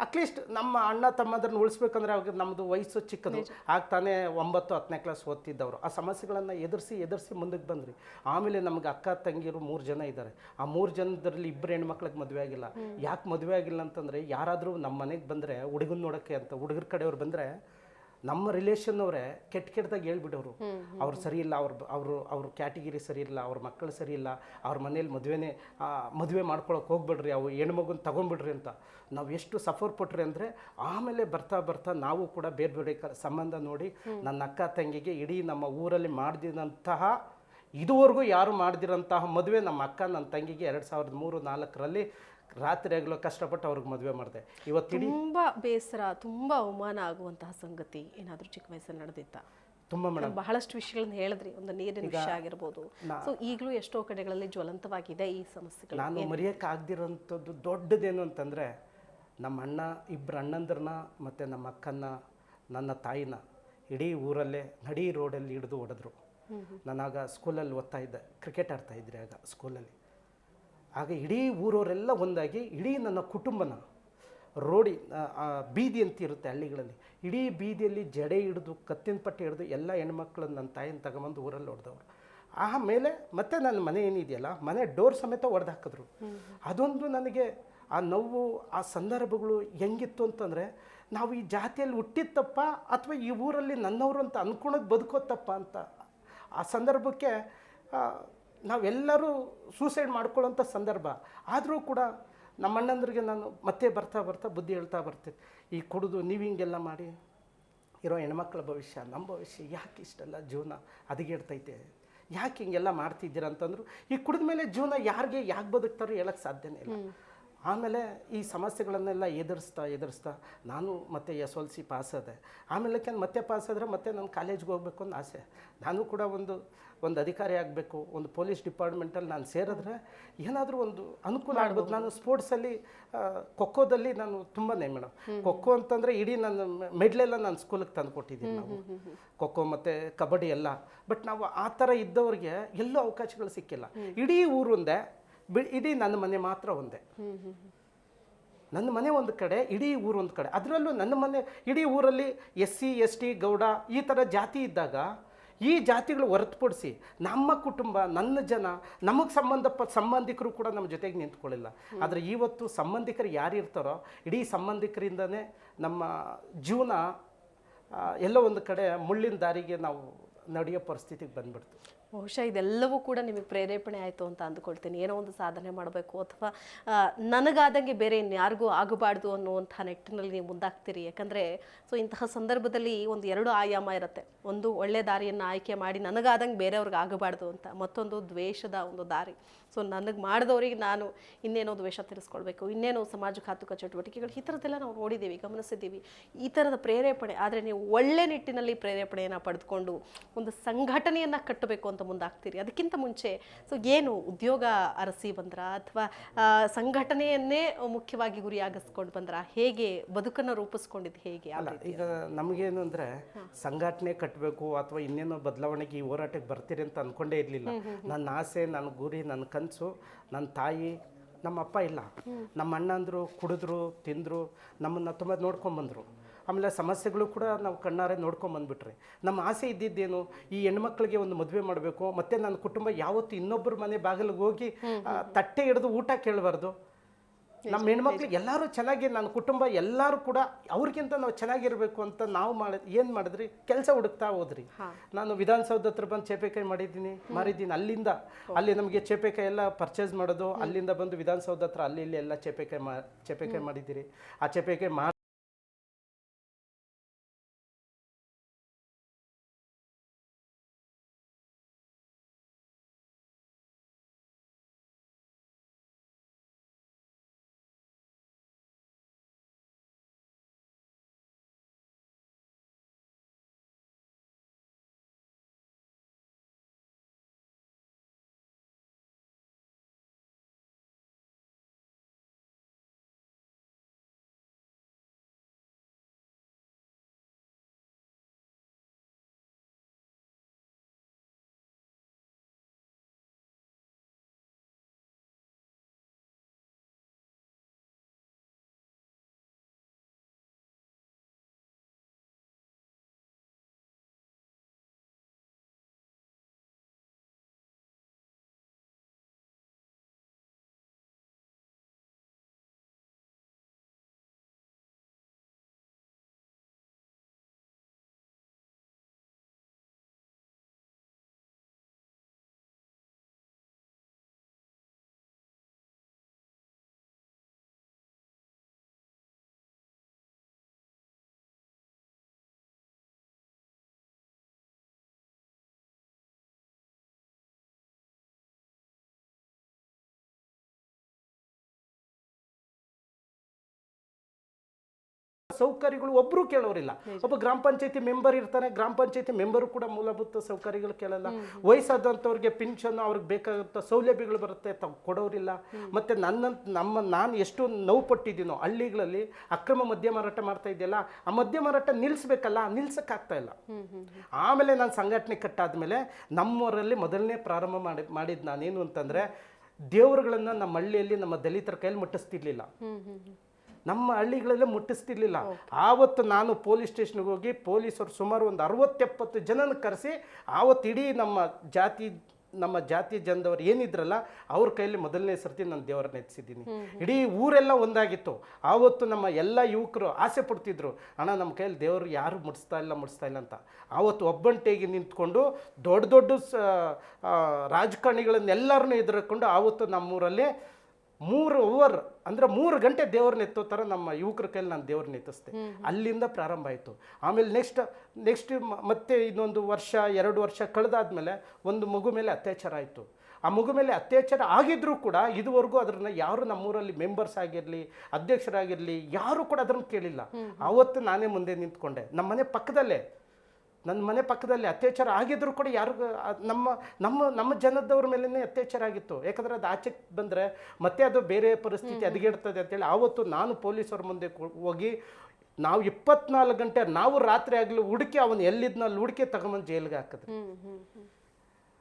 ಅಟ್ಲೀಸ್ಟ್ ನಮ್ಮ ಅಣ್ಣ ತಮ್ಮದ್ರನ್ನ ಉಳಿಸ್ಬೇಕಂದ್ರೆ ಅವಾಗ ನಮ್ಮದು ವಯಸ್ಸು ಚಿಕ್ಕದು. ಆಗ ತಾನೇ ಒಂಬತ್ತು ಹತ್ತನೇ ಕ್ಲಾಸ್ ಓದ್ತಿದ್ದವರು. ಆ ಸಮಸ್ಯೆಗಳನ್ನು ಎದುರಿಸಿ ಎದುರಿಸಿ ಮುಂದಕ್ಕೆ ಬಂದ್ರಿ. ಆಮೇಲೆ ನಮ್ಗೆ ಅಕ್ಕ ತಂಗಿರು ಮೂರು ಜನ ಇದ್ದಾರೆ ಆ ಮೂರು ಜನದಲ್ಲಿ ಇಬ್ಬರು ಹೆಣ್ಮಕ್ಳಿಗೆ ಮದುವೆ ಆಗಿಲ್ಲ. ಯಾಕೆ ಮದುವೆ ಆಗಿಲ್ಲ ಅಂತಂದರೆ ಯಾರಾದರೂ ನಮ್ಮ ಮನೆಗೆ ಬಂದರೆ ಹುಡುಗನ ನೋಡೋಕ್ಕೆ ಅಂತ ಹುಡುಗರ ಕಡೆಯವ್ರು ಬಂದರೆ ನಮ್ಮ ರಿಲೇಷನ್ ಅವರೇ ಕೆಟ್ಟ ಕೆಟ್ಟದಾಗ ಹೇಳ್ಬಿಡೋರು ಅವ್ರು ಸರಿ ಇಲ್ಲ ಅವ್ರ ಅವರು ಅವ್ರ ಕ್ಯಾಟಗಿರಿ ಸರಿ ಇಲ್ಲ ಅವ್ರ ಮಕ್ಕಳು ಸರಿ ಇಲ್ಲ ಅವ್ರ ಮನೇಲಿ ಮದುವೆನೇ ಮದುವೆ ಮಾಡ್ಕೊಳಕ್ಕೆ ಹೋಗ್ಬಿಡ್ರಿ ಅವು ಹೆಣ್ಮಗುನ ತಗೊಂಡ್ಬಿಡ್ರಿ ಅಂತ. ನಾವು ಎಷ್ಟು ಸಫರ್ ಪಟ್ರಿ ಅಂದರೆ ಆಮೇಲೆ ಬರ್ತಾ ಬರ್ತಾ ನಾವು ಕೂಡ ಬೇರೆ ಬೇರೆ ಕ ಸಂಬಂಧ ನೋಡಿ ನನ್ನ ಅಕ್ಕ ತಂಗಿಗೆ ಇಡೀ ನಮ್ಮ ಊರಲ್ಲಿ ಮಾಡಿದಂತಹ ಇದುವರೆಗೂ ಯಾರು ಮಾಡಿದಿರಂತಹ ಮದುವೆ ನಮ್ಮ ಅಕ್ಕ ನನ್ನ ತಂಗಿಗೆ ಎರಡು ಸಾವಿರದ ಮೂರು ನಾಲ್ಕರಲ್ಲಿ ರಾತ್ರಿ ಆಗಲೂ ಕಷ್ಟಪಟ್ಟು ಅವ್ರಿಗೆ ಮದುವೆ ಮಾಡಿದೆ. ಇವತ್ತು ತುಂಬ ಬೇಸರ ತುಂಬ ಅವಮಾನ ಆಗುವಂತಹ ಸಂಗತಿ ಏನಾದರೂ ಚಿಕ್ಕ ವಯಸ್ಸಲ್ಲಿ ನಡೆದಿತ್ತ? ತುಂಬ ಮೇಡಮ್. ಬಹಳಷ್ಟು ವಿಷಯಗಳನ್ನ ಹೇಳಿದ್ರಿ ಒಂದು ನೀರಿನ ವಿಷಯ ಆಗಿರ್ಬೋದು. ಸೊ ಈಗಲೂ ಎಷ್ಟೋ ಕಡೆಗಳಲ್ಲಿ ಜ್ವಲಂತವಾಗಿದೆ ಈ ಸಮಸ್ಯೆಗಳು. ನಾನು ಮರೆಯೋಕೆ ಆಗದಿರೋಂಥದ್ದು ದೊಡ್ಡದೇನು ಅಂತಂದರೆ ನಮ್ಮ ಅಣ್ಣ ಇಬ್ಬರು ಅಣ್ಣಂದ್ರನ್ನ ಮತ್ತು ನಮ್ಮ ಅಕ್ಕನ್ನ ನನ್ನ ತಾಯಿನ ಇಡೀ ಊರಲ್ಲೇ ನಡಿ ರೋಡಲ್ಲಿ ಹಿಡಿದು ಹೊಡೆದ್ರು ನಾನಾಗ ಸ್ಕೂಲಲ್ಲಿ ಓದ್ತಾ ಇದ್ದೆ ಕ್ರಿಕೆಟ್ ಆಡ್ತಾ ಇದ್ರಿ ಆಗ ಸ್ಕೂಲಲ್ಲಿ ಆಗ ಇಡೀ ಊರವರೆಲ್ಲ ಒಂದಾಗಿ ಇಡೀ ನನ್ನ ಕುಟುಂಬನ ರೋಡಿ ಬೀದಿ ಅಂತ ಇರುತ್ತೆ ಹಳ್ಳಿಗಳಲ್ಲಿ. ಇಡೀ ಬೀದಿಯಲ್ಲಿ ಜಡೆ ಹಿಡಿದು ಕತ್ತಿನ ಪಟ್ಟೆ ಹಿಡಿದು ಎಲ್ಲ ಹೆಣ್ಮಕ್ಳನ್ನ ನನ್ನ ತಾಯಿನ ತಗೊಂಬಂದು ಊರಲ್ಲಿ ಹೊಡೆದವ್ರು ಆಮೇಲೆ ಮತ್ತೆ ನನ್ನ ಮನೆ ಏನಿದೆಯಲ್ಲ ಮನೆ ಡೋರ್ ಸಮೇತ ಹೊಡೆದು ಹಾಕಿದ್ರು. ಅದೊಂದು ನನಗೆ ಆ ನೋವು ಆ ಸಂದರ್ಭಗಳು ಹೆಂಗಿತ್ತು ಅಂತಂದರೆ ನಾವು ಈ ಜಾತಿಯಲ್ಲಿ ಹುಟ್ಟಿತ್ತಪ್ಪ ಅಥವಾ ಈ ಊರಲ್ಲಿ ನನ್ನವರು ಅಂತ ಅಂದ್ಕೊಳೋದು ಬದುಕೋತಪ್ಪ ಅಂತ ಆ ಸಂದರ್ಭಕ್ಕೆ ನಾವೆಲ್ಲರೂ ಸೂಸೈಡ್ ಮಾಡ್ಕೊಳ್ಳೋಂಥ ಸಂದರ್ಭ. ಆದರೂ ಕೂಡ ನಮ್ಮ ಅಣ್ಣಂದ್ರಿಗೆ ನಾನು ಮತ್ತೆ ಬರ್ತಾ ಬರ್ತಾ ಬುದ್ಧಿ ಹೇಳ್ತಾ ಬರ್ತೀನಿ. ಈ ಕುಡಿದು ನೀವು ಹಿಂಗೆಲ್ಲ ಮಾಡಿ, ಇರೋ ಹೆಣ್ಮಕ್ಳ ಭವಿಷ್ಯ, ನಮ್ಮ ಭವಿಷ್ಯ ಯಾಕೆ ಇಷ್ಟೆಲ್ಲ ಜೀವನ ಹದಗೆಡ್ತೈತೆ? ಯಾಕೆ ಹಿಂಗೆಲ್ಲ ಮಾಡ್ತಿದ್ದೀರ ಅಂತಂದ್ರು, ಈ ಕುಡಿದ ಮೇಲೆ ಜೀವನ ಯಾರಿಗೆ, ಯಾಕೆ ಬದುಕ್ತಾರೋ ಹೇಳಕ್ಕೆ ಸಾಧ್ಯನೇ ಇಲ್ಲ. ಆಮೇಲೆ ಈ ಸಮಸ್ಯೆಗಳನ್ನೆಲ್ಲ ಎದುರಿಸ್ತಾ ಎದುರಿಸ್ತಾ ನಾನು ಮತ್ತೆ ಎಸ್ ಎಲ್ ಸಿ ಪಾಸ್ ಆದೆ. ಆಮೇಲೆ ಮತ್ತೆ ಪಾಸ್ ಆದರೆ ಮತ್ತೆ ನಾನು ಕಾಲೇಜ್ಗೆ ಹೋಗ್ಬೇಕು ಅನ್ನೋ ಆಸೆ. ನಾನು ಕೂಡ ಒಂದು ಒಂದು ಅಧಿಕಾರಿ ಆಗಬೇಕು ಒಂದು ಪೊಲೀಸ್ ಡಿಪಾರ್ಟ್ಮೆಂಟಲ್ಲಿ ನಾನು ಸೇರಿದ್ರೆ ಏನಾದರೂ ಒಂದು ಅನುಕೂಲ ಆಗ್ಬೋದು ನಾನು ಸ್ಪೋರ್ಟ್ಸಲ್ಲಿ ಖೋಖೋದಲ್ಲಿ ನಾನು ತುಂಬನೇ ಮೇಡಮ್ ಖೋಖೋ ಅಂತಂದರೆ ಇಡೀ ನನ್ನ ಮೆಡ್ಲೆಲ್ಲ ನಾನು ಸ್ಕೂಲಿಗೆ ತಂದು ಕೊಟ್ಟಿದ್ದೀನಿ ನಾವು. ಖೋಖೋ ಮತ್ತು ಕಬಡ್ಡಿ ಎಲ್ಲ. ಬಟ್ ನಾವು ಆ ಥರ ಇದ್ದವ್ರಿಗೆ ಎಲ್ಲೂ ಅವಕಾಶಗಳು ಸಿಕ್ಕಿಲ್ಲ. ಇಡೀ ಊರೊಂದೇ ಬಿ ಇಡೀ ನನ್ನ ಮನೆ ಮಾತ್ರ ಒಂದೇ. ನನ್ನ ಮನೆ ಒಂದು ಕಡೆ, ಇಡೀ ಊರು ಒಂದು ಕಡೆ. ಅದರಲ್ಲೂ ನನ್ನ ಮನೆ, ಇಡೀ ಊರಲ್ಲಿ S C, S T, Gowda ಈ ಥರ ಜಾತಿ ಇದ್ದಾಗ ಈ ಜಾತಿಗಳು ಹೊರತುಪಡಿಸಿ ನಮ್ಮ ಕುಟುಂಬ, ನನ್ನ ಜನ, ನಮಗೆ ಸಂಬಂಧಪಟ್ಟ ಸಂಬಂಧಿಕರು ಕೂಡ ನಮ್ಮ ಜೊತೆಗೆ ನಿಂತ್ಕೊಳ್ಳಿಲ್ಲ. ಆದರೆ ಇವತ್ತು ಸಂಬಂಧಿಕರು ಯಾರು ಇರ್ತಾರೋ, ಇಡೀ ಸಂಬಂಧಿಕರಿಂದನೇ ನಮ್ಮ ಜೀವನ ಎಲ್ಲೋ ಒಂದು ಕಡೆ ಮುಳ್ಳಿನ ದಾರಿಗೆ ನಾವು ನಡೆಯೋ ಪರಿಸ್ಥಿತಿಗೆ ಬಂದ್ಬಿಡ್ತು. ಬಹುಶಃ ಇದೆಲ್ಲವೂ ಕೂಡ ನಿಮಗೆ ಪ್ರೇರೇಪಣೆ ಆಯಿತು ಅಂತ ಅಂದ್ಕೊಳ್ತೀನಿ. ಏನೋ ಒಂದು ಸಾಧನೆ ಮಾಡಬೇಕು ಅಥವಾ ನನಗಾದಂಗೆ ಬೇರೆ ಇನ್ಯಾರಿಗೂ ಆಗಬಾರ್ದು ಅನ್ನುವಂಥ ನಿಟ್ಟಿನಲ್ಲಿ ನೀವು ಮುಂದಾಗ್ತೀರಿ. ಯಾಕಂದರೆ, ಸೊ ಇಂತಹ ಸಂದರ್ಭದಲ್ಲಿ ಒಂದು ಎರಡು ಆಯಾಮ ಇರುತ್ತೆ. ಒಂದು ಒಳ್ಳೆ ದಾರಿಯನ್ನು ಆಯ್ಕೆ ಮಾಡಿ ನನಗಾದಂಗೆ ಬೇರೆಯವ್ರಿಗೆ ಆಗಬಾರ್ದು ಅಂತ, ಮತ್ತೊಂದು ದ್ವೇಷದ ಒಂದು ದಾರಿ. ಸೊ ನನಗೆ ಮಾಡಿದವರಿಗೆ ನಾನು ಇನ್ನೇನೋ ದ್ವೇಷ ತಿಳಿಸ್ಕೊಳ್ಬೇಕು ಇನ್ನೇನೋ ಸಮಾಜಘಾತುಕ ಚಟುವಟಿಕೆಗಳು, ಈ ಥರದ್ದೆಲ್ಲ ನಾವು ನೋಡಿದ್ದೀವಿ, ಗಮನಿಸಿದ್ದೀವಿ. ಈ ಥರದ ಪ್ರೇರೇಪಣೆ, ಆದರೆ ನೀವು ಒಳ್ಳೆ ನಿಟ್ಟಿನಲ್ಲಿ ಪ್ರೇರೇಪಣೆಯನ್ನು ಪಡೆದುಕೊಂಡು ಒಂದು ಸಂಘಟನೆಯನ್ನು ಕಟ್ಟಬೇಕು ಅಂತ ಮುಂದಾಗ್ತೀರಿ? ಅದಕ್ಕಿಂತ ಮುಂಚೆ ಸೊ ಏನು ಉದ್ಯೋಗ ಅರಸಿ ಬಂದ್ರ ಅಥವಾ ಸಂಘಟನೆಯನ್ನೇ ಮುಖ್ಯವಾಗಿ ಗುರಿಯಾಗಿಸ್ಕೊಂಡು ಬಂದ್ರ ಹೇಗೆ ಬದುಕನ್ನು ರೂಪಿಸ್ಕೊಂಡಿದ್ದು ಹೇಗೆ ಅಲ್ಲ ಈಗ ನಮಗೇನು ಅಂದರೆ ಸಂಘಟನೆ ಕಟ್ಟಬೇಕು ಅಥವಾ ಇನ್ನೇನೋ ಬದಲಾವಣೆಗೆ ಈ ಹೋರಾಟಕ್ಕೆ ಬರ್ತೀರಿ ಅಂತ ಅಂದ್ಕೊಂಡೇ ಇರಲಿಲ್ಲ. ನನ್ನ ಆಸೆ ನನ್ನ ಗುರಿ ನನ್ನ ಕನಸು ನನ್ನ ತಾಯಿ ನಮ್ಮ ಅಪ್ಪ ಇಲ್ಲ ನಮ್ಮ ಅಣ್ಣಂದರು ಕುಡಿದ್ರು ತಿಂದರು ನಮ್ಮನ್ನು ತುಂಬ ನೋಡ್ಕೊಂಬಂದರು ಆಮೇಲೆ ಸಮಸ್ಯೆಗಳು ಕೂಡ ನಾವು ಕಣ್ಣಾರೆ ನೋಡ್ಕೊಂಬಂದ್ಬಿಟ್ರಿ ನಮ್ಮ ಆಸೆ ಇದ್ದಿದ್ದೇನು? ಈ ಹೆಣ್ಮಕ್ಳಿಗೆ ಒಂದು ಮದುವೆ ಮಾಡಬೇಕು ಮತ್ತು ನನ್ನ ಕುಟುಂಬ ಯಾವತ್ತು ಇನ್ನೊಬ್ಬರ ಮನೆ ಬಾಗಿಲಿಗೆ ಹೋಗಿ ತಟ್ಟೆ ಹಿಡಿದು ಊಟ ಕೇಳಬಾರ್ದು. ನಮ್ಮ ಹೆಣ್ಮಕ್ಳು ಎಲ್ಲರೂ ಚೆನ್ನಾಗಿ ನನ್ನ ಕುಟುಂಬ ಎಲ್ಲರೂ ಕೂಡ ಅವ್ರಿಗಿಂತ ನಾವು ಚೆನ್ನಾಗಿರಬೇಕು ಅಂತ ನಾವು ಮಾಡಿ ಏನು ಮಾಡಿದ್ರಿ? ಕೆಲಸ ಹುಡುಕ್ತಾ ಹೋದ್ರಿ. ನಾನು ವಿಧಾನಸೌಧ ಹತ್ರ ಬಂದು ಚೇಪೆಕಾಯಿ ಮಾಡಿದ್ದೀನಿ ಮಾರಿದ್ದೀನಿ. ಅಲ್ಲಿಂದ ಅಲ್ಲಿ ನಮಗೆ ಚೇಪೆಕಾಯಿ ಎಲ್ಲ ಪರ್ಚೇಸ್ ಮಾಡೋದು ಅಲ್ಲಿಂದ ಬಂದು ವಿಧಾನಸೌಧ ಹತ್ರ ಅಲ್ಲಿ ಇಲ್ಲಿ ಎಲ್ಲ ಚೇಪೆಕಾಯಿ ಮಾ ಚೇಪೆಕಾಯಿ ಮಾಡಿದ್ದೀರಿ. ಆ ಚೇಪೆಕಾಯಿ ಸೌಕರ್ಯಗಳು ಒಬ್ಬರು ಕೇಳೋರಿಲ್ಲ. ಒಬ್ಬ ಗ್ರಾಮ ಪಂಚಾಯತಿ ಮೆಂಬರ್ ಇರ್ತಾನೆ ಗ್ರಾಮ ಪಂಚಾಯತಿ ಮೆಂಬರು ಕೂಡ ಮೂಲಭೂತ ಸೌಕರ್ಯಗಳು ಕೇಳಲ್ಲ. ವಯಸ್ಸಾದಂಥವ್ರಿಗೆ ಪಿನ್ಷನ್ ಅವ್ರಿಗೆ ಬೇಕಾದಂಥ ಸೌಲಭ್ಯಗಳು ಬರುತ್ತೆ ತಾವು ಕೊಡೋರಿಲ್ಲ. ಮತ್ತು ನನ್ನ ನಮ್ಮ ನಾನು ಎಷ್ಟು ನೋವು ಪಟ್ಟಿದ್ದೀನೋ ಹಳ್ಳಿಗಳಲ್ಲಿ ಅಕ್ರಮ ಮದ್ಯ ಮಾರಾಟ ಮಾಡ್ತಾ ಇದೆಯಲ್ಲ ಆ ಮದ್ಯ ಮಾರಾಟ ನಿಲ್ಲಿಸ್ಬೇಕಲ್ಲ ನಿಲ್ಸಕ್ಕಾಗ್ತಾ ಇಲ್ಲ. ಆಮೇಲೆ ನಾನು ಸಂಘಟನೆ ಕಟ್ಟಾದ್ಮೇಲೆ ನಮ್ಮವರಲ್ಲಿ ಮೊದಲನೇ ಪ್ರಾರಂಭ ಮಾಡಿ ಮಾಡಿದ್ದು ನಾನೇನು ಅಂತಂದರೆ ದೇವರುಗಳನ್ನು ನಮ್ಮ ಹಳ್ಳಿಯಲ್ಲಿ ನಮ್ಮ ದಲಿತರ ಕೈಯಲ್ಲಿ ಮುಟ್ಟಿಸ್ತಿರ್ಲಿಲ್ಲ. ನಮ್ಮ ಹಳ್ಳಿಗಳಲ್ಲೇ ಮುಟ್ಟಿಸ್ತಿರ್ಲಿಲ್ಲ. ಆವತ್ತು ನಾನು ಪೊಲೀಸ್ ಸ್ಟೇಷನ್ಗೆ ಹೋಗಿ ಪೊಲೀಸರು ಸುಮಾರು ಒಂದು ಅರವತ್ತೆಪ್ಪತ್ತು ಜನನ ಕರೆಸಿ ಆವತ್ತು ಇಡೀ ನಮ್ಮ ಜಾತಿ ನಮ್ಮ ಜಾತಿ ಜನದವ್ರು ಏನಿದ್ರಲ್ಲ ಅವ್ರ ಕೈಯಲ್ಲಿ ಮೊದಲನೇ ಸರ್ತಿ ನಾನು ದೇವರನ್ನ ಎತ್ತಿಸಿದ್ದೀನಿ. ಇಡೀ ಊರೆಲ್ಲ ಒಂದಾಗಿತ್ತು. ಆವತ್ತು ನಮ್ಮ ಎಲ್ಲ ಯುವಕರು ಆಸೆ ಪಡ್ತಿದ್ರು ಅಣ್ಣ ನಮ್ಮ ಕೈಯಲ್ಲಿ ದೇವರು ಯಾರು ಮುಡಿಸ್ತಾ ಇಲ್ಲ ಮುಡಿಸ್ತಾ ಇಲ್ಲ ಅಂತ. ಆವತ್ತು ಒಬ್ಬಂಟೆಗೆ ನಿಂತ್ಕೊಂಡು ದೊಡ್ಡ ದೊಡ್ಡ ರಾಜಕಾರಣಿಗಳನ್ನೆಲ್ಲರನ್ನೂ ಎದುರುಕೊಂಡು ಆವತ್ತು ನಮ್ಮೂರಲ್ಲಿ ಮೂರು ಓವರ್ ಅಂದ್ರೆ ಮೂರು ಗಂಟೆ ದೇವ್ರನ್ನ ಎತ್ತೋ ಥರ ನಮ್ಮ ಯುವಕರ ಕೈಯಲ್ಲಿ ನಾನು ದೇವ್ರನ್ನ ಎತ್ತಿಸ್ದೆ. ಅಲ್ಲಿಂದ ಪ್ರಾರಂಭ ಆಯಿತು. ಆಮೇಲೆ ನೆಕ್ಸ್ಟ್ ನೆಕ್ಸ್ಟ್ ಮತ್ತೆ ಇನ್ನೊಂದು ವರ್ಷ ಎರಡು ವರ್ಷ ಕಳೆದಾದ್ಮೇಲೆ ಒಂದು ಮಗು ಮೇಲೆ ಅತ್ಯಾಚಾರ ಆಯಿತು. ಆ ಮಗು ಮೇಲೆ ಅತ್ಯಾಚಾರ ಆಗಿದ್ರೂ ಕೂಡ ಇದುವರೆಗೂ ಅದನ್ನ ಯಾರು ನಮ್ಮೂರಲ್ಲಿ ಮೆಂಬರ್ಸ್ ಆಗಿರಲಿ ಅಧ್ಯಕ್ಷರಾಗಿರಲಿ ಯಾರು ಕೂಡ ಅದನ್ನು ಕೇಳಿಲ್ಲ. ಆವತ್ತು ನಾನೇ ಮುಂದೆ ನಿಂತ್ಕೊಂಡೆ. ನಮ್ಮನೆ ಪಕ್ಕದಲ್ಲೇ ನನ್ನ ಮನೆ ಪಕ್ಕದಲ್ಲಿ ಅತ್ಯಾಚಾರ ಆಗಿದ್ರು ಕೂಡ ಯಾರು ನಮ್ಮ ನಮ್ಮ ನಮ್ಮ ಜನದವ್ರ ಮೇಲೇ ಅತ್ಯಾಚಾರ ಆಗಿತ್ತು. ಯಾಕಂದರೆ ಅದು ಆಚೆ ಬಂದರೆ ಮತ್ತೆ ಅದು ಬೇರೆ ಪರಿಸ್ಥಿತಿ ಅದಗಿಡ್ತದೆ ಅಂತೇಳಿ ಆವತ್ತು ನಾನು ಪೊಲೀಸರ ಮುಂದೆ ಹೋಗಿ ನಾವು ಇಪ್ಪತ್ನಾಲ್ಕು ಗಂಟೆ ನಾವು ರಾತ್ರಿ ಆಗಲಿ ಹುಡುಕಿ ಅವನು ಎಲ್ಲಿದ್ನಲ್ಲಿ ಹುಡುಕಿ ತಗೊಂಬಂದು ಜೈಲಿಗೆ ಹಾಕಿದ್ರು.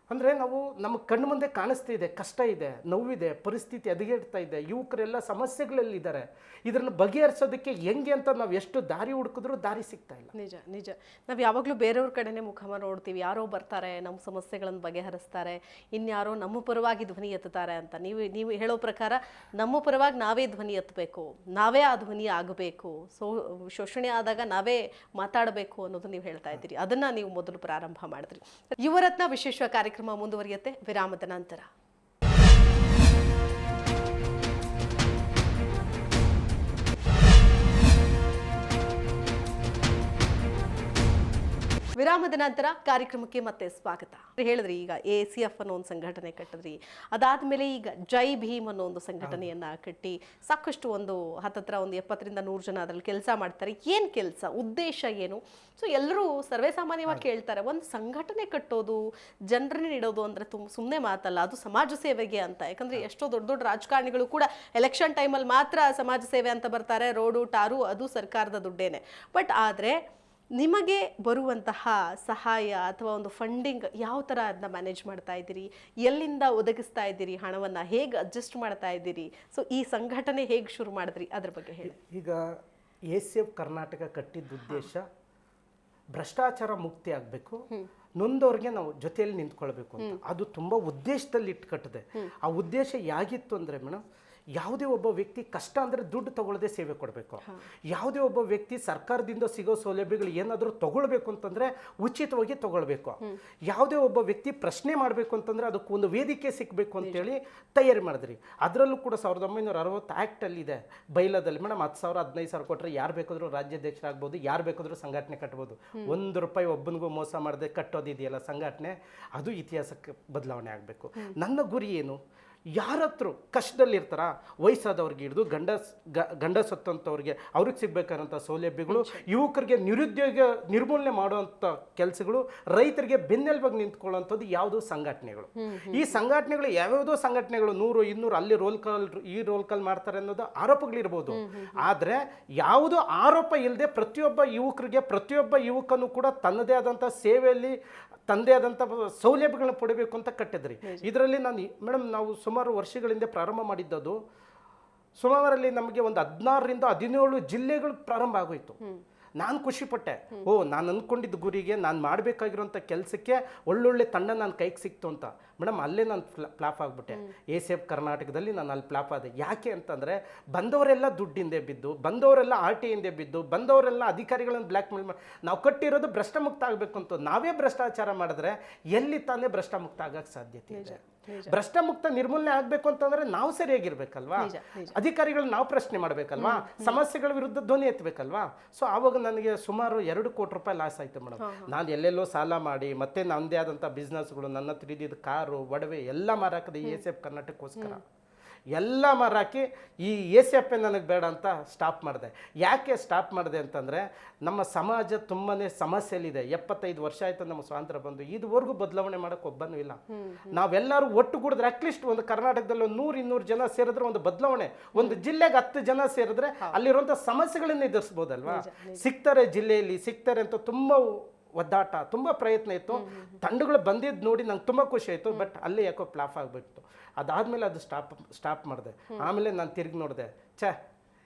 ಅಂದರೆ ನಾವು ನಮ್ಮ ಕಣ್ಣು ಮುಂದೆ ಕಾಣಿಸ್ತಾ ಇದೆ, ಕಷ್ಟ ಇದೆ, ನೋವಿದೆ, ಪರಿಸ್ಥಿತಿ ಹದಗೆಡ್ತಾ ಇದೆ, ಯುವಕರೆಲ್ಲ ಸಮಸ್ಯೆಗಳಲ್ಲಿದ್ದಾರೆ. ಇದನ್ನು ಬಗೆಹರಿಸೋದಕ್ಕೆ ಹೆಂಗೆ ಅಂತ ನಾವು ಎಷ್ಟು ದಾರಿ ಹುಡುಕಿದ್ರೂ ದಾರಿ ಸಿಗ್ತಾ ಇಲ್ಲ. ನಿಜ ನಿಜ. ನಾವು ಯಾವಾಗಲೂ ಬೇರೆಯವ್ರ ಕಡೆನೇ ಮುಖಮ ನೋಡ್ತೀವಿ. ಯಾರೋ ಬರ್ತಾರೆ ನಮ್ಮ ಸಮಸ್ಯೆಗಳನ್ನು ಬಗೆಹರಿಸ್ತಾರೆ, ಇನ್ಯಾರೋ ನಮ್ಮ ಪರವಾಗಿ ಧ್ವನಿ ಎತ್ತುತ್ತಾರೆ ಅಂತ. ನೀವು ನೀವು ಹೇಳೋ ಪ್ರಕಾರ ನಮ್ಮ ಪರವಾಗಿ ನಾವೇ ಧ್ವನಿ ಎತ್ತಬೇಕು, ನಾವೇ ಆ ಧ್ವನಿ ಆಗಬೇಕು. ಸೊ, ಶೋಷಣೆ ಆದಾಗ ನಾವೇ ಮಾತಾಡಬೇಕು ಅನ್ನೋದು ನೀವು ಹೇಳ್ತಾ ಇದ್ದೀರಿ. ಅದನ್ನು ನೀವು ಮೊದಲು ಪ್ರಾರಂಭ ಮಾಡಿದ್ರಿ. ಯುವರತ್ನ ವಿಶೇಷ ಕಾರ್ಯಕ್ರಮ ಮುಂದುವರಿಯುತ್ತೆ. ವಿರಾಮದ ನಂತರ. ವಿರಾಮದ ನಂತರ ಕಾರ್ಯಕ್ರಮಕ್ಕೆ ಮತ್ತೆ ಸ್ವಾಗತ. ಹೇಳಿದ್ರಿ ಈಗ ಎ ಸಿ ಎಫ್ ಅನ್ನೋ ಒಂದು ಸಂಘಟನೆ ಕಟ್ಟಿದ್ರಿ. ಅದಾದ್ಮೇಲೆ ಈಗ ಜೈ ಭೀಮ್ ಅನ್ನೋ ಒಂದು ಸಂಘಟನೆಯನ್ನ ಕಟ್ಟಿ ಸಾಕಷ್ಟು ಒಂದು ಹತ್ತತ್ರ ಒಂದು ಎಪ್ಪತ್ತರಿಂದ ನೂರು ಜನ ಅದ್ರಲ್ಲಿ ಕೆಲಸ ಮಾಡ್ತಾರೆ. ಏನ್ ಕೆಲಸ? ಉದ್ದೇಶ ಏನು? ಸೊ ಎಲ್ಲರೂ ಸರ್ವೇ ಸಾಮಾನ್ಯವಾಗಿ ಕೇಳ್ತಾರೆ ಒಂದು ಸಂಘಟನೆ ಕಟ್ಟೋದು ಜನರನ್ನೇ ನೀಡೋದು ಅಂದ್ರೆ ತುಂಬ ಸುಮ್ಮನೆ ಮಾತಲ್ಲ ಅದು ಸಮಾಜ ಸೇವೆಗೆ ಅಂತ. ಯಾಕಂದ್ರೆ ಎಷ್ಟೋ ದೊಡ್ಡ ದೊಡ್ಡ ರಾಜಕಾರಣಿಗಳು ಕೂಡ ಎಲೆಕ್ಷನ್ ಟೈಮಲ್ಲಿ ಮಾತ್ರ ಸಮಾಜ ಸೇವೆ ಅಂತ ಬರ್ತಾರೆ ರೋಡು ಟಾರು ಅದು ಸರ್ಕಾರದ ದುಡ್ಡೇನೆ. ಬಟ್ ಆದ್ರೆ ನಿಮಗೆ ಬರುವಂತಹ ಸಹಾಯ ಅಥವಾ ಒಂದು ಫಂಡಿಂಗ್ ಯಾವ ಥರ ಅದನ್ನ ಮ್ಯಾನೇಜ್ ಮಾಡ್ತಾ ಇದ್ದೀರಿ? ಎಲ್ಲಿಂದ ಒದಗಿಸ್ತಾ ಇದ್ದೀರಿ? ಹಣವನ್ನು ಹೇಗೆ ಅಡ್ಜಸ್ಟ್ ಮಾಡ್ತಾ ಇದ್ದೀರಿ? ಸೊ ಈ ಸಂಘಟನೆ ಹೇಗೆ ಶುರು ಮಾಡಿದ್ರಿ? ಅದ್ರ ಬಗ್ಗೆ ಹೇಳಿ. ಈಗ ಎ ಸಿ ಎಫ್ ಕರ್ನಾಟಕ ಕಟ್ಟಿದ್ದ ಉದ್ದೇಶ ಭ್ರಷ್ಟಾಚಾರ ಮುಕ್ತಿ ಆಗಬೇಕು. ನೊಂದವ್ರಿಗೆ ನಾವು ಜೊತೆಯಲ್ಲಿ ನಿಂತ್ಕೊಳ್ಬೇಕು ಅಂತ. ಅದು ತುಂಬ ಉದ್ದೇಶದಲ್ಲಿ ಇಟ್ಟು ಕಟ್ಟಿದೆ ಆ ಉದ್ದೇಶ ಯಾಗಿತ್ತು ಅಂದರೆ ಮೇಡಮ್ ಯಾವುದೇ ಒಬ್ಬ ವ್ಯಕ್ತಿ ಕಷ್ಟ ಅಂದರೆ ದುಡ್ಡು ತಗೊಳ್ಳದೆ ಸೇವೆ ಕೊಡಬೇಕು. ಯಾವುದೇ ಒಬ್ಬ ವ್ಯಕ್ತಿ ಸರ್ಕಾರದಿಂದ ಸಿಗೋ ಸೌಲಭ್ಯಗಳು ಏನಾದರೂ ತಗೊಳ್ಬೇಕು ಅಂತಂದರೆ ಉಚಿತವಾಗಿ ತಗೊಳ್ಬೇಕು. ಯಾವುದೇ ಒಬ್ಬ ವ್ಯಕ್ತಿ ಪ್ರಶ್ನೆ ಮಾಡಬೇಕು ಅಂತಂದರೆ ಅದಕ್ಕೆ ಒಂದು ವೇದಿಕೆ ಸಿಕ್ಕಬೇಕು ಅಂತೇಳಿ ತಯಾರಿ ಮಾಡಿದ್ರಿ. ಅದರಲ್ಲೂ ಕೂಡ ಸಾವಿರದ ಒಂಬೈನೂರ ಅರವತ್ತು ಆ್ಯಕ್ಟಲ್ಲಿ ಇದೆ. ಬೈಲದಲ್ಲಿ ಮೇಡಮ್ ಹತ್ತು ಸಾವಿರ ಹದಿನೈದು ಸಾವಿರ ಕೊಟ್ಟರೆ ಯಾರು ಬೇಕಾದರೂ ರಾಜ್ಯಾಧ್ಯಕ್ಷರಾಗ್ಬೋದು ಯಾರು ಬೇಕಾದರೂ ಸಂಘಟನೆ ಕಟ್ಬೋದು. ಒಂದು ರೂಪಾಯಿ ಒಬ್ಬನಿಗೂ ಮೋಸ ಮಾಡದೆ ಕಟ್ಟೋದಿದೆಯಲ್ಲ ಸಂಘಟನೆ ಅದು ಇತಿಹಾಸಕ್ಕೆ ಬದಲಾವಣೆ ಆಗಬೇಕು. ನನ್ನ ಗುರಿ ಏನು? ಯಾರತ್ರು ಕಷ್ಟದಲ್ಲಿರ್ತಾರ? ವಯಸ್ಸಾದವ್ರಿಗೆ ಹಿಡಿದು ಗಂಡ ಗಂಡ ಸತ್ತಂಥವ್ರಿಗೆ ಅವ್ರಿಗೆ ಸಿಗ್ಬೇಕಾದಂಥ ಸೌಲಭ್ಯಗಳು ಯುವಕರಿಗೆ ನಿರುದ್ಯೋಗ ನಿರ್ಮೂಲನೆ ಮಾಡುವಂಥ ಕೆಲಸಗಳು ರೈತರಿಗೆ ಬೆನ್ನೆಲ್ಬಾಗಿ ನಿಂತ್ಕೊಳ್ಳೋಂಥದ್ದು ಯಾವುದು ಸಂಘಟನೆಗಳು. ಈ ಸಂಘಟನೆಗಳು ಯಾವ್ಯಾವುದೋ ಸಂಘಟನೆಗಳು ನೂರು ಇನ್ನೂರು ಅಲ್ಲಿ ರೋಲ್ ಕಾಲ್ ಈ ರೋಲ್ ಕಾಲ್ ಮಾಡ್ತಾರೆ ಅನ್ನೋದು ಆರೋಪಗಳಿರ್ಬೋದು. ಆದರೆ ಯಾವುದೋ ಆರೋಪ ಇಲ್ಲದೆ ಪ್ರತಿಯೊಬ್ಬ ಯುವಕರಿಗೆ ಪ್ರತಿಯೊಬ್ಬ ಯುವಕನು ಕೂಡ ತನ್ನದೇ ಆದಂಥ ಸೇವೆಯಲ್ಲಿ ತಂದೆ ಆದಂಥ ಸೌಲಭ್ಯಗಳನ್ನ ಪಡಿಬೇಕು ಅಂತ ಕಟ್ಟಿದ್ರಿ. ಇದರಲ್ಲಿ ನಾನು ಮೇಡಮ್ ನಾವು ಸುಮಾರು ವರ್ಷಗಳಿಂದ ಪ್ರಾರಂಭ ಮಾಡಿದ್ದದು ಸುಮಾರಲ್ಲಿ ನಮಗೆ ಒಂದು ಹದಿನಾರರಿಂದ ಹದಿನೇಳು ಜಿಲ್ಲೆಗಳು ಪ್ರಾರಂಭ ಆಗೋಯ್ತು. ನಾನು ಖುಷಿಪಟ್ಟೆ ಓ ನಾನು ಅಂದ್ಕೊಂಡಿದ್ದ ಗುರಿಗೆ ನಾನು ಮಾಡಬೇಕಾಗಿರೋಂಥ ಕೆಲಸಕ್ಕೆ ಒಳ್ಳೊಳ್ಳೆ ತಂಡ ನಾನು ಕೈಗೆ ಸಿಕ್ತು ಅಂತ. ಮೇಡಮ್ ಅಲ್ಲೇ ನಾನು ಫ್ಲಾಪ್ ಆಗಿಬಿಟ್ಟೆ. ಎ ಸಿ ಎಫ್ ಕರ್ನಾಟಕದಲ್ಲಿ ನಾನು ಅಲ್ಲಿ ಫ್ಲಾಪ್ ಆದೆ. ಯಾಕೆ ಅಂತಂದರೆ ಬಂದವರೆಲ್ಲ ದುಡ್ಡಿಂದೆ ಬಿದ್ದು ಬಂದವರೆಲ್ಲ ಆರ್ ಟಿ ಹಿಂದೆ ಬಿದ್ದು ಬಂದವರೆಲ್ಲ ಅಧಿಕಾರಿಗಳನ್ನು ಬ್ಲ್ಯಾಕ್ ಮೇಲ್ ಮಾಡಿ ನಾವು ಕಟ್ಟಿರೋದು ಭ್ರಷ್ಟಮುಕ್ತ ಆಗಬೇಕು ಅಂತ ನಾವೇ ಭ್ರಷ್ಟಾಚಾರ ಮಾಡಿದ್ರೆ ಎಲ್ಲಿ ತಾನೇ ಭ್ರಷ್ಟಮುಕ್ತ ಆಗೋಕ್ಕೆ ಆಗಕ್ಕೆ ಸಾಧ್ಯತೆ ಇದೆ? ಭ್ರಷ್ಟ ಮುಕ್ತ ನಿರ್ಮೂಲನೆ ಆಗಬೇಕು ಅಂತಂದ್ರೆ ನಾವು ಸರಿಯಾಗಿರ್ಬೇಕಲ್ವಾ? ಅಧಿಕಾರಿಗಳು ಅಧಿಕಾರಿಗಳನ್ನ ನಾವು ಪ್ರಶ್ನೆ ಮಾಡ್ಬೇಕಲ್ವಾ? ಸಮಸ್ಯೆಗಳ ವಿರುದ್ಧ ಧ್ವನಿ ಎತ್ತಬೇಕಲ್ವಾ? ಸೊ ಆವಾಗ ನನಗೆ ಸುಮಾರು ಎರಡು ಕೋಟಿ ರೂಪಾಯಿ ಲಾಸ್ ಆಯ್ತು ಮೇಡಮ್. ನಾನು ಎಲ್ಲೆಲ್ಲೋ ಸಾಲ ಮಾಡಿ ಮತ್ತೆ ನನ್ನದೇ ಆದಂತ ಬಿಸ್ನೆಸ್ಗಳು ನನ್ನ ತಿಳಿದಿದ್ದ ಕಾರು ಒಡವೆ ಎಲ್ಲ ಮಾರಾಕದ ಎ ಸಿ ಎಫ್ ಕರ್ನಾಟಕಕ್ಕೋಸ್ಕರ. ಎಲ್ಲ ಮಾರಾಕಿ ಈ ಎ ಸಿ ಎಫ್ ನನಗೆ ಬೇಡ ಅಂತ ಸ್ಟಾಪ್ ಮಾಡಿದೆ. ಯಾಕೆ ಸ್ಟಾಪ್ ಮಾಡಿದೆ ಅಂತಂದರೆ ನಮ್ಮ ಸಮಾಜ ತುಂಬಾ ಸಮಸ್ಯೆಯಲ್ಲಿದೆ. ಎಪ್ಪತ್ತೈದು ವರ್ಷ ಆಯ್ತು ನಮ್ಮ ಸ್ವಾತಂತ್ರ್ಯ ಬಂದು. ಇದುವರೆಗೂ ಬದಲಾವಣೆ ಮಾಡೋಕೆ ಒಬ್ಬನೂ ಇಲ್ಲ. ನಾವೆಲ್ಲರೂ ಒಟ್ಟು ಕೂಡಿದ್ರೆ ಅಟ್ಲೀಸ್ಟ್ ಒಂದು ಕರ್ನಾಟಕದಲ್ಲಿ ಒಂದು ನೂರು ಇನ್ನೂರು ಜನ ಸೇರಿದ್ರೆ ಒಂದು ಬದಲಾವಣೆ. ಒಂದು ಜಿಲ್ಲೆಗೆ ಹತ್ತು ಜನ ಸೇರಿದ್ರೆ ಅಲ್ಲಿರುವಂಥ ಸಮಸ್ಯೆಗಳನ್ನ ಎದುರಿಸ್ಬೋದಲ್ವಾ? ಸಿಗ್ತಾರೆ ಜಿಲ್ಲೆಯಲ್ಲಿ ಸಿಗ್ತಾರೆ ಅಂತ ತುಂಬ ಒದ್ದಾಟ ತುಂಬ ಪ್ರಯತ್ನ ಇತ್ತು. ತಂಡಗಳು ಬಂದಿದ್ದು ನೋಡಿ ನಂಗೆ ತುಂಬ ಖುಷಿ ಆಯಿತು ಬಟ್ ಅಲ್ಲೇ ಯಾಕೋ ಫ್ಲಾಪ್ ಆಗಿಬಿಟ್ಟು ಅದಾದಮೇಲೆ ಅದು ಸ್ಟಾಪ್ ಸ್ಟಾಪ್ ಮಾಡಿದೆ. ಆಮೇಲೆ ನಾನು ತಿರುಗಿ ನೋಡಿದೆ ಛೇ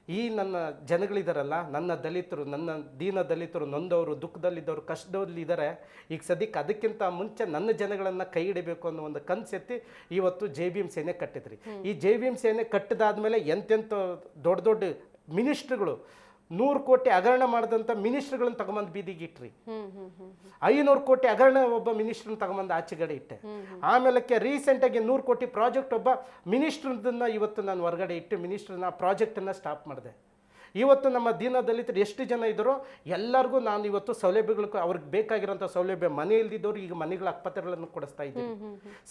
ಈ ನನ್ನ ಜನಗಳಿದಾರಲ್ಲ ನನ್ನ ದಲಿತರು ನನ್ನ ದೀನ ದಲಿತರು ನೊಂದವರು ದುಃಖದಲ್ಲಿದ್ದವರು ಕಷ್ಟದಲ್ಲಿದ್ದಾರೆ ಈಗ ಸದ್ಯಕ್ಕೆ ಅದಕ್ಕಿಂತ ಮುಂಚೆ ನನ್ನ ಜನಗಳನ್ನು ಕೈ ಹಿಡಿಬೇಕು ಅನ್ನೋ ಒಂದು ಕನ್ಸೆತ್ತಿ ಇವತ್ತು ಜೆ ಬಿ ಎಂ ಸೇನೆ ಕಟ್ಟಿದ್ರಿ. ಈ ಜೆ ಬಿ ಎಂ ಸೇನೆ ಕಟ್ಟಿದಾದ್ಮೇಲೆ ಎಂತೆಂಥ ದೊಡ್ಡ ದೊಡ್ಡ ಮಿನಿಸ್ಟ್ರುಗಳು ನೂರು ಕೋಟಿ ಹಗರಣ ಮಾಡಿದಂಥ ಮಿನಿಸ್ಟ್ರ್ಗಳನ್ನ ತಗೊಂಬಂದು ಬೀದಿಗೆ ಇಟ್ರಿ. ಐನೂರು ಕೋಟಿ ಹಗರಣ ಒಬ್ಬ ಮಿನಿಸ್ಟ್ರನ್ನ ತಗೊಂಬಂದು ಆಚೆಗಡೆ ಇಟ್ಟೆ. ಆಮೇಲಕ್ಕೆ ರೀಸೆಂಟಾಗಿ ನೂರು ಕೋಟಿ ಪ್ರಾಜೆಕ್ಟ್ ಒಬ್ಬ ಮಿನಿಸ್ಟ್ರದನ್ನ ಇವತ್ತು ನಾನು ಹೊರಗಡೆ ಇಟ್ಟು ಮಿನಿಸ್ಟ್ರನ್ನ ಪ್ರಾಜೆಕ್ಟನ್ನು ಸ್ಟಾಪ್ ಮಾಡಿದೆ. ಇವತ್ತು ನಮ್ಮ ದೀನ ದಲಿತರು ಎಷ್ಟು ಜನ ಇದ್ದಾರೋ ಎಲ್ಲರಿಗೂ ನಾನು ಇವತ್ತು ಸೌಲಭ್ಯಗಳು ಅವ್ರಿಗೆ ಬೇಕಾಗಿರೋಂಥ ಸೌಲಭ್ಯ ಮನೆ ಇಲ್ದಿದ್ದವ್ರು ಈಗ ಮನೆಗಳ ಅಕ್ಪತ್ರಗಳನ್ನು ಕೊಡಿಸ್ತಾ ಇದ್ದೀರಿ.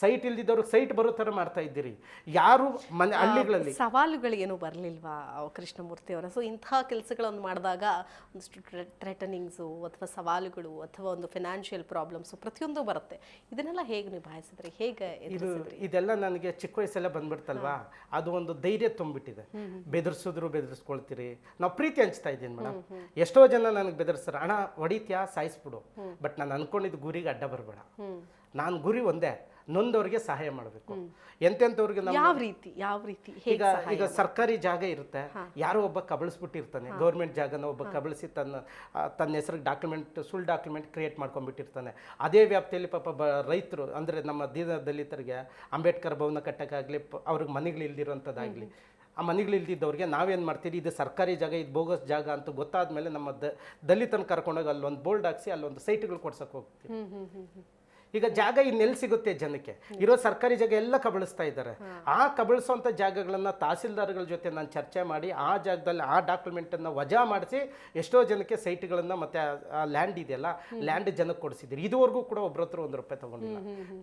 ಸೈಟ್ ಇಲ್ದಿದ್ದವ್ರಿಗೆ ಸೈಟ್ ಬರೋ ಥರ ಮಾಡ್ತಾ ಇದ್ದೀರಿ. ಯಾರು ಮನೆ ಹಳ್ಳಿಗಳಲ್ಲಿ? ಸವಾಲುಗಳೇನು ಬರಲಿಲ್ವಾ ಕೃಷ್ಣಮೂರ್ತಿ ಅವರ? ಸೊ ಇಂತಹ ಕೆಲಸಗಳನ್ನು ಮಾಡಿದಾಗ ಒಂದಷ್ಟು ಟ್ರೆಟನಿಂಗ್ಸು ಅಥವಾ ಸವಾಲುಗಳು ಅಥವಾ ಒಂದು ಫಿನಾನ್ಷಿಯಲ್ ಪ್ರಾಬ್ಲಮ್ಸು ಪ್ರತಿಯೊಂದು ಬರುತ್ತೆ. ಇದನ್ನೆಲ್ಲ ಹೇಗೆ ನಿಭಾಯಿಸಿದ್ರೆ? ಹೇಗೆ ಇದು ಇದೆಲ್ಲ ನನಗೆ ಚಿಕ್ಕ ವಯಸ್ಸೆಲ್ಲ ಬಂದ್ಬಿಡ್ತಲ್ವಾ? ಅದು ಒಂದು ಧೈರ್ಯ ತುಂಬಿಟ್ಟಿದೆ. ಬೆದರ್ಸಿದ್ರು ಬೆದರ್ಸ್ಕೊಳ್ತೀರಿ. ನಾವು ಪ್ರೀತಿ ಹಂಚ್ತಾ ಇದ್ದೀನಿ ಮೇಡಮ್ ಎಷ್ಟೋ ಜನ ನನಗೆ ಬೆದರ್ಸ್ತಾರೆ ಹಣ ಹೊಡಿತೀಯಾ? ಸಾಯಿಸ್ಬಿಡು. ಬಟ್ ನಾನು ಅನ್ಕೊಂಡಿದ್ದು ಗುರಿಗೆ ಅಡ್ಡ ಬರಬೇಡ. ನಾನು ಗುರಿ ಒಂದೇ ನೊಂದವ್ರಿಗೆ ಸಹಾಯ ಮಾಡಬೇಕು. ಎಂತೆಂಥವ್ರಿಗೆ ನಮ್ಮ ಯಾವ ರೀತಿ ಯಾವ ರೀತಿ ಈಗ ಈಗ ಸರ್ಕಾರಿ ಜಾಗ ಇರುತ್ತೆ ಯಾರೋ ಒಬ್ಬ ಕಬಳಿಸ್ಬಿಟ್ಟಿರ್ತಾನೆ ಗೌರ್ಮೆಂಟ್ ಜಾಗನ ಒಬ್ಬ ಕಬಳಿಸಿ ತನ್ನ ತನ್ನ ಹೆಸರಿಗೆ ಡಾಕ್ಯುಮೆಂಟ್ ಸುಳ್ಳು ಡಾಕ್ಯುಮೆಂಟ್ ಕ್ರಿಯೇಟ್ ಮಾಡ್ಕೊಂಡ್ಬಿಟ್ಟಿರ್ತಾನೆ. ಅದೇ ವ್ಯಾಪ್ತಿಯಲ್ಲಿ ಪಾಪ ಬ ರೈತರು ಅಂದರೆ ನಮ್ಮ ದೀನ ದಲಿತರಿಗೆ ಅಂಬೇಡ್ಕರ್ ಭವನ ಕಟ್ಟಕ್ಕಾಗಲಿ ಅವ್ರಿಗೆ ಮನೆಗಳು ಇಲ್ದಿರೋಂಥದ್ದಾಗಲಿ ಆ ಮನೆಗಳು ಇಲ್ದಿದ್ದವ್ರಿಗೆ ನಾವೇನು ಮಾಡ್ತೀವಿ ಇದು ಸರ್ಕಾರಿ ಜಾಗ, ಇದು ಬೋಗಸ್ ಜಾಗ ಅಂತ ಗೊತ್ತಾದ ಮೇಲೆ ನಮ್ಮ ದಲಿತನ ಕರ್ಕೊಂಡೋಗಿ ಅಲ್ಲೊಂದು ಬೋರ್ಡ್ ಹಾಕ್ಸಿ ಅಲ್ಲೊಂದು ಸೈಟ್ಗಳು ಕೊಡ್ಸಕ್ಕೆ ಹೋಗ್ತೀವಿ. ಈಗ ಜಾಗ ಇನ್ನೆಲ್ಲಿ ಸಿಗುತ್ತೆ ಜನಕ್ಕೆ. ಇರೋ ಸರ್ಕಾರಿ ಜಾಗ ಎಲ್ಲ ಕಬಳಿಸ್ತಾ ಇದ್ದಾರೆ. ಆ ಕಬಳಿಸುವಂಥ ಜಾಗಗಳನ್ನ ತಹಸೀಲ್ದಾರ್ಗಳ ಜೊತೆ ನಾನು ಚರ್ಚೆ ಮಾಡಿ ಆ ಜಾಗದಲ್ಲಿ ಆ ಡಾಕ್ಯುಮೆಂಟನ್ನು ವಜಾ ಮಾಡಿಸಿ ಎಷ್ಟೋ ಜನಕ್ಕೆ ಸೈಟ್ಗಳನ್ನು ಮತ್ತೆ ಆ ಲ್ಯಾಂಡ್ ಇದೆಯಲ್ಲ ಲ್ಯಾಂಡ್ ಜನಕ್ಕೆ ಕೊಡಿಸಿದ್ದೀರಿ. ಇದುವರೆಗೂ ಕೂಡ ಒಬ್ಬರ ಹತ್ರ ಒಂದು ರೂಪಾಯಿ ತಗೊಂಡಿಲ್ಲ.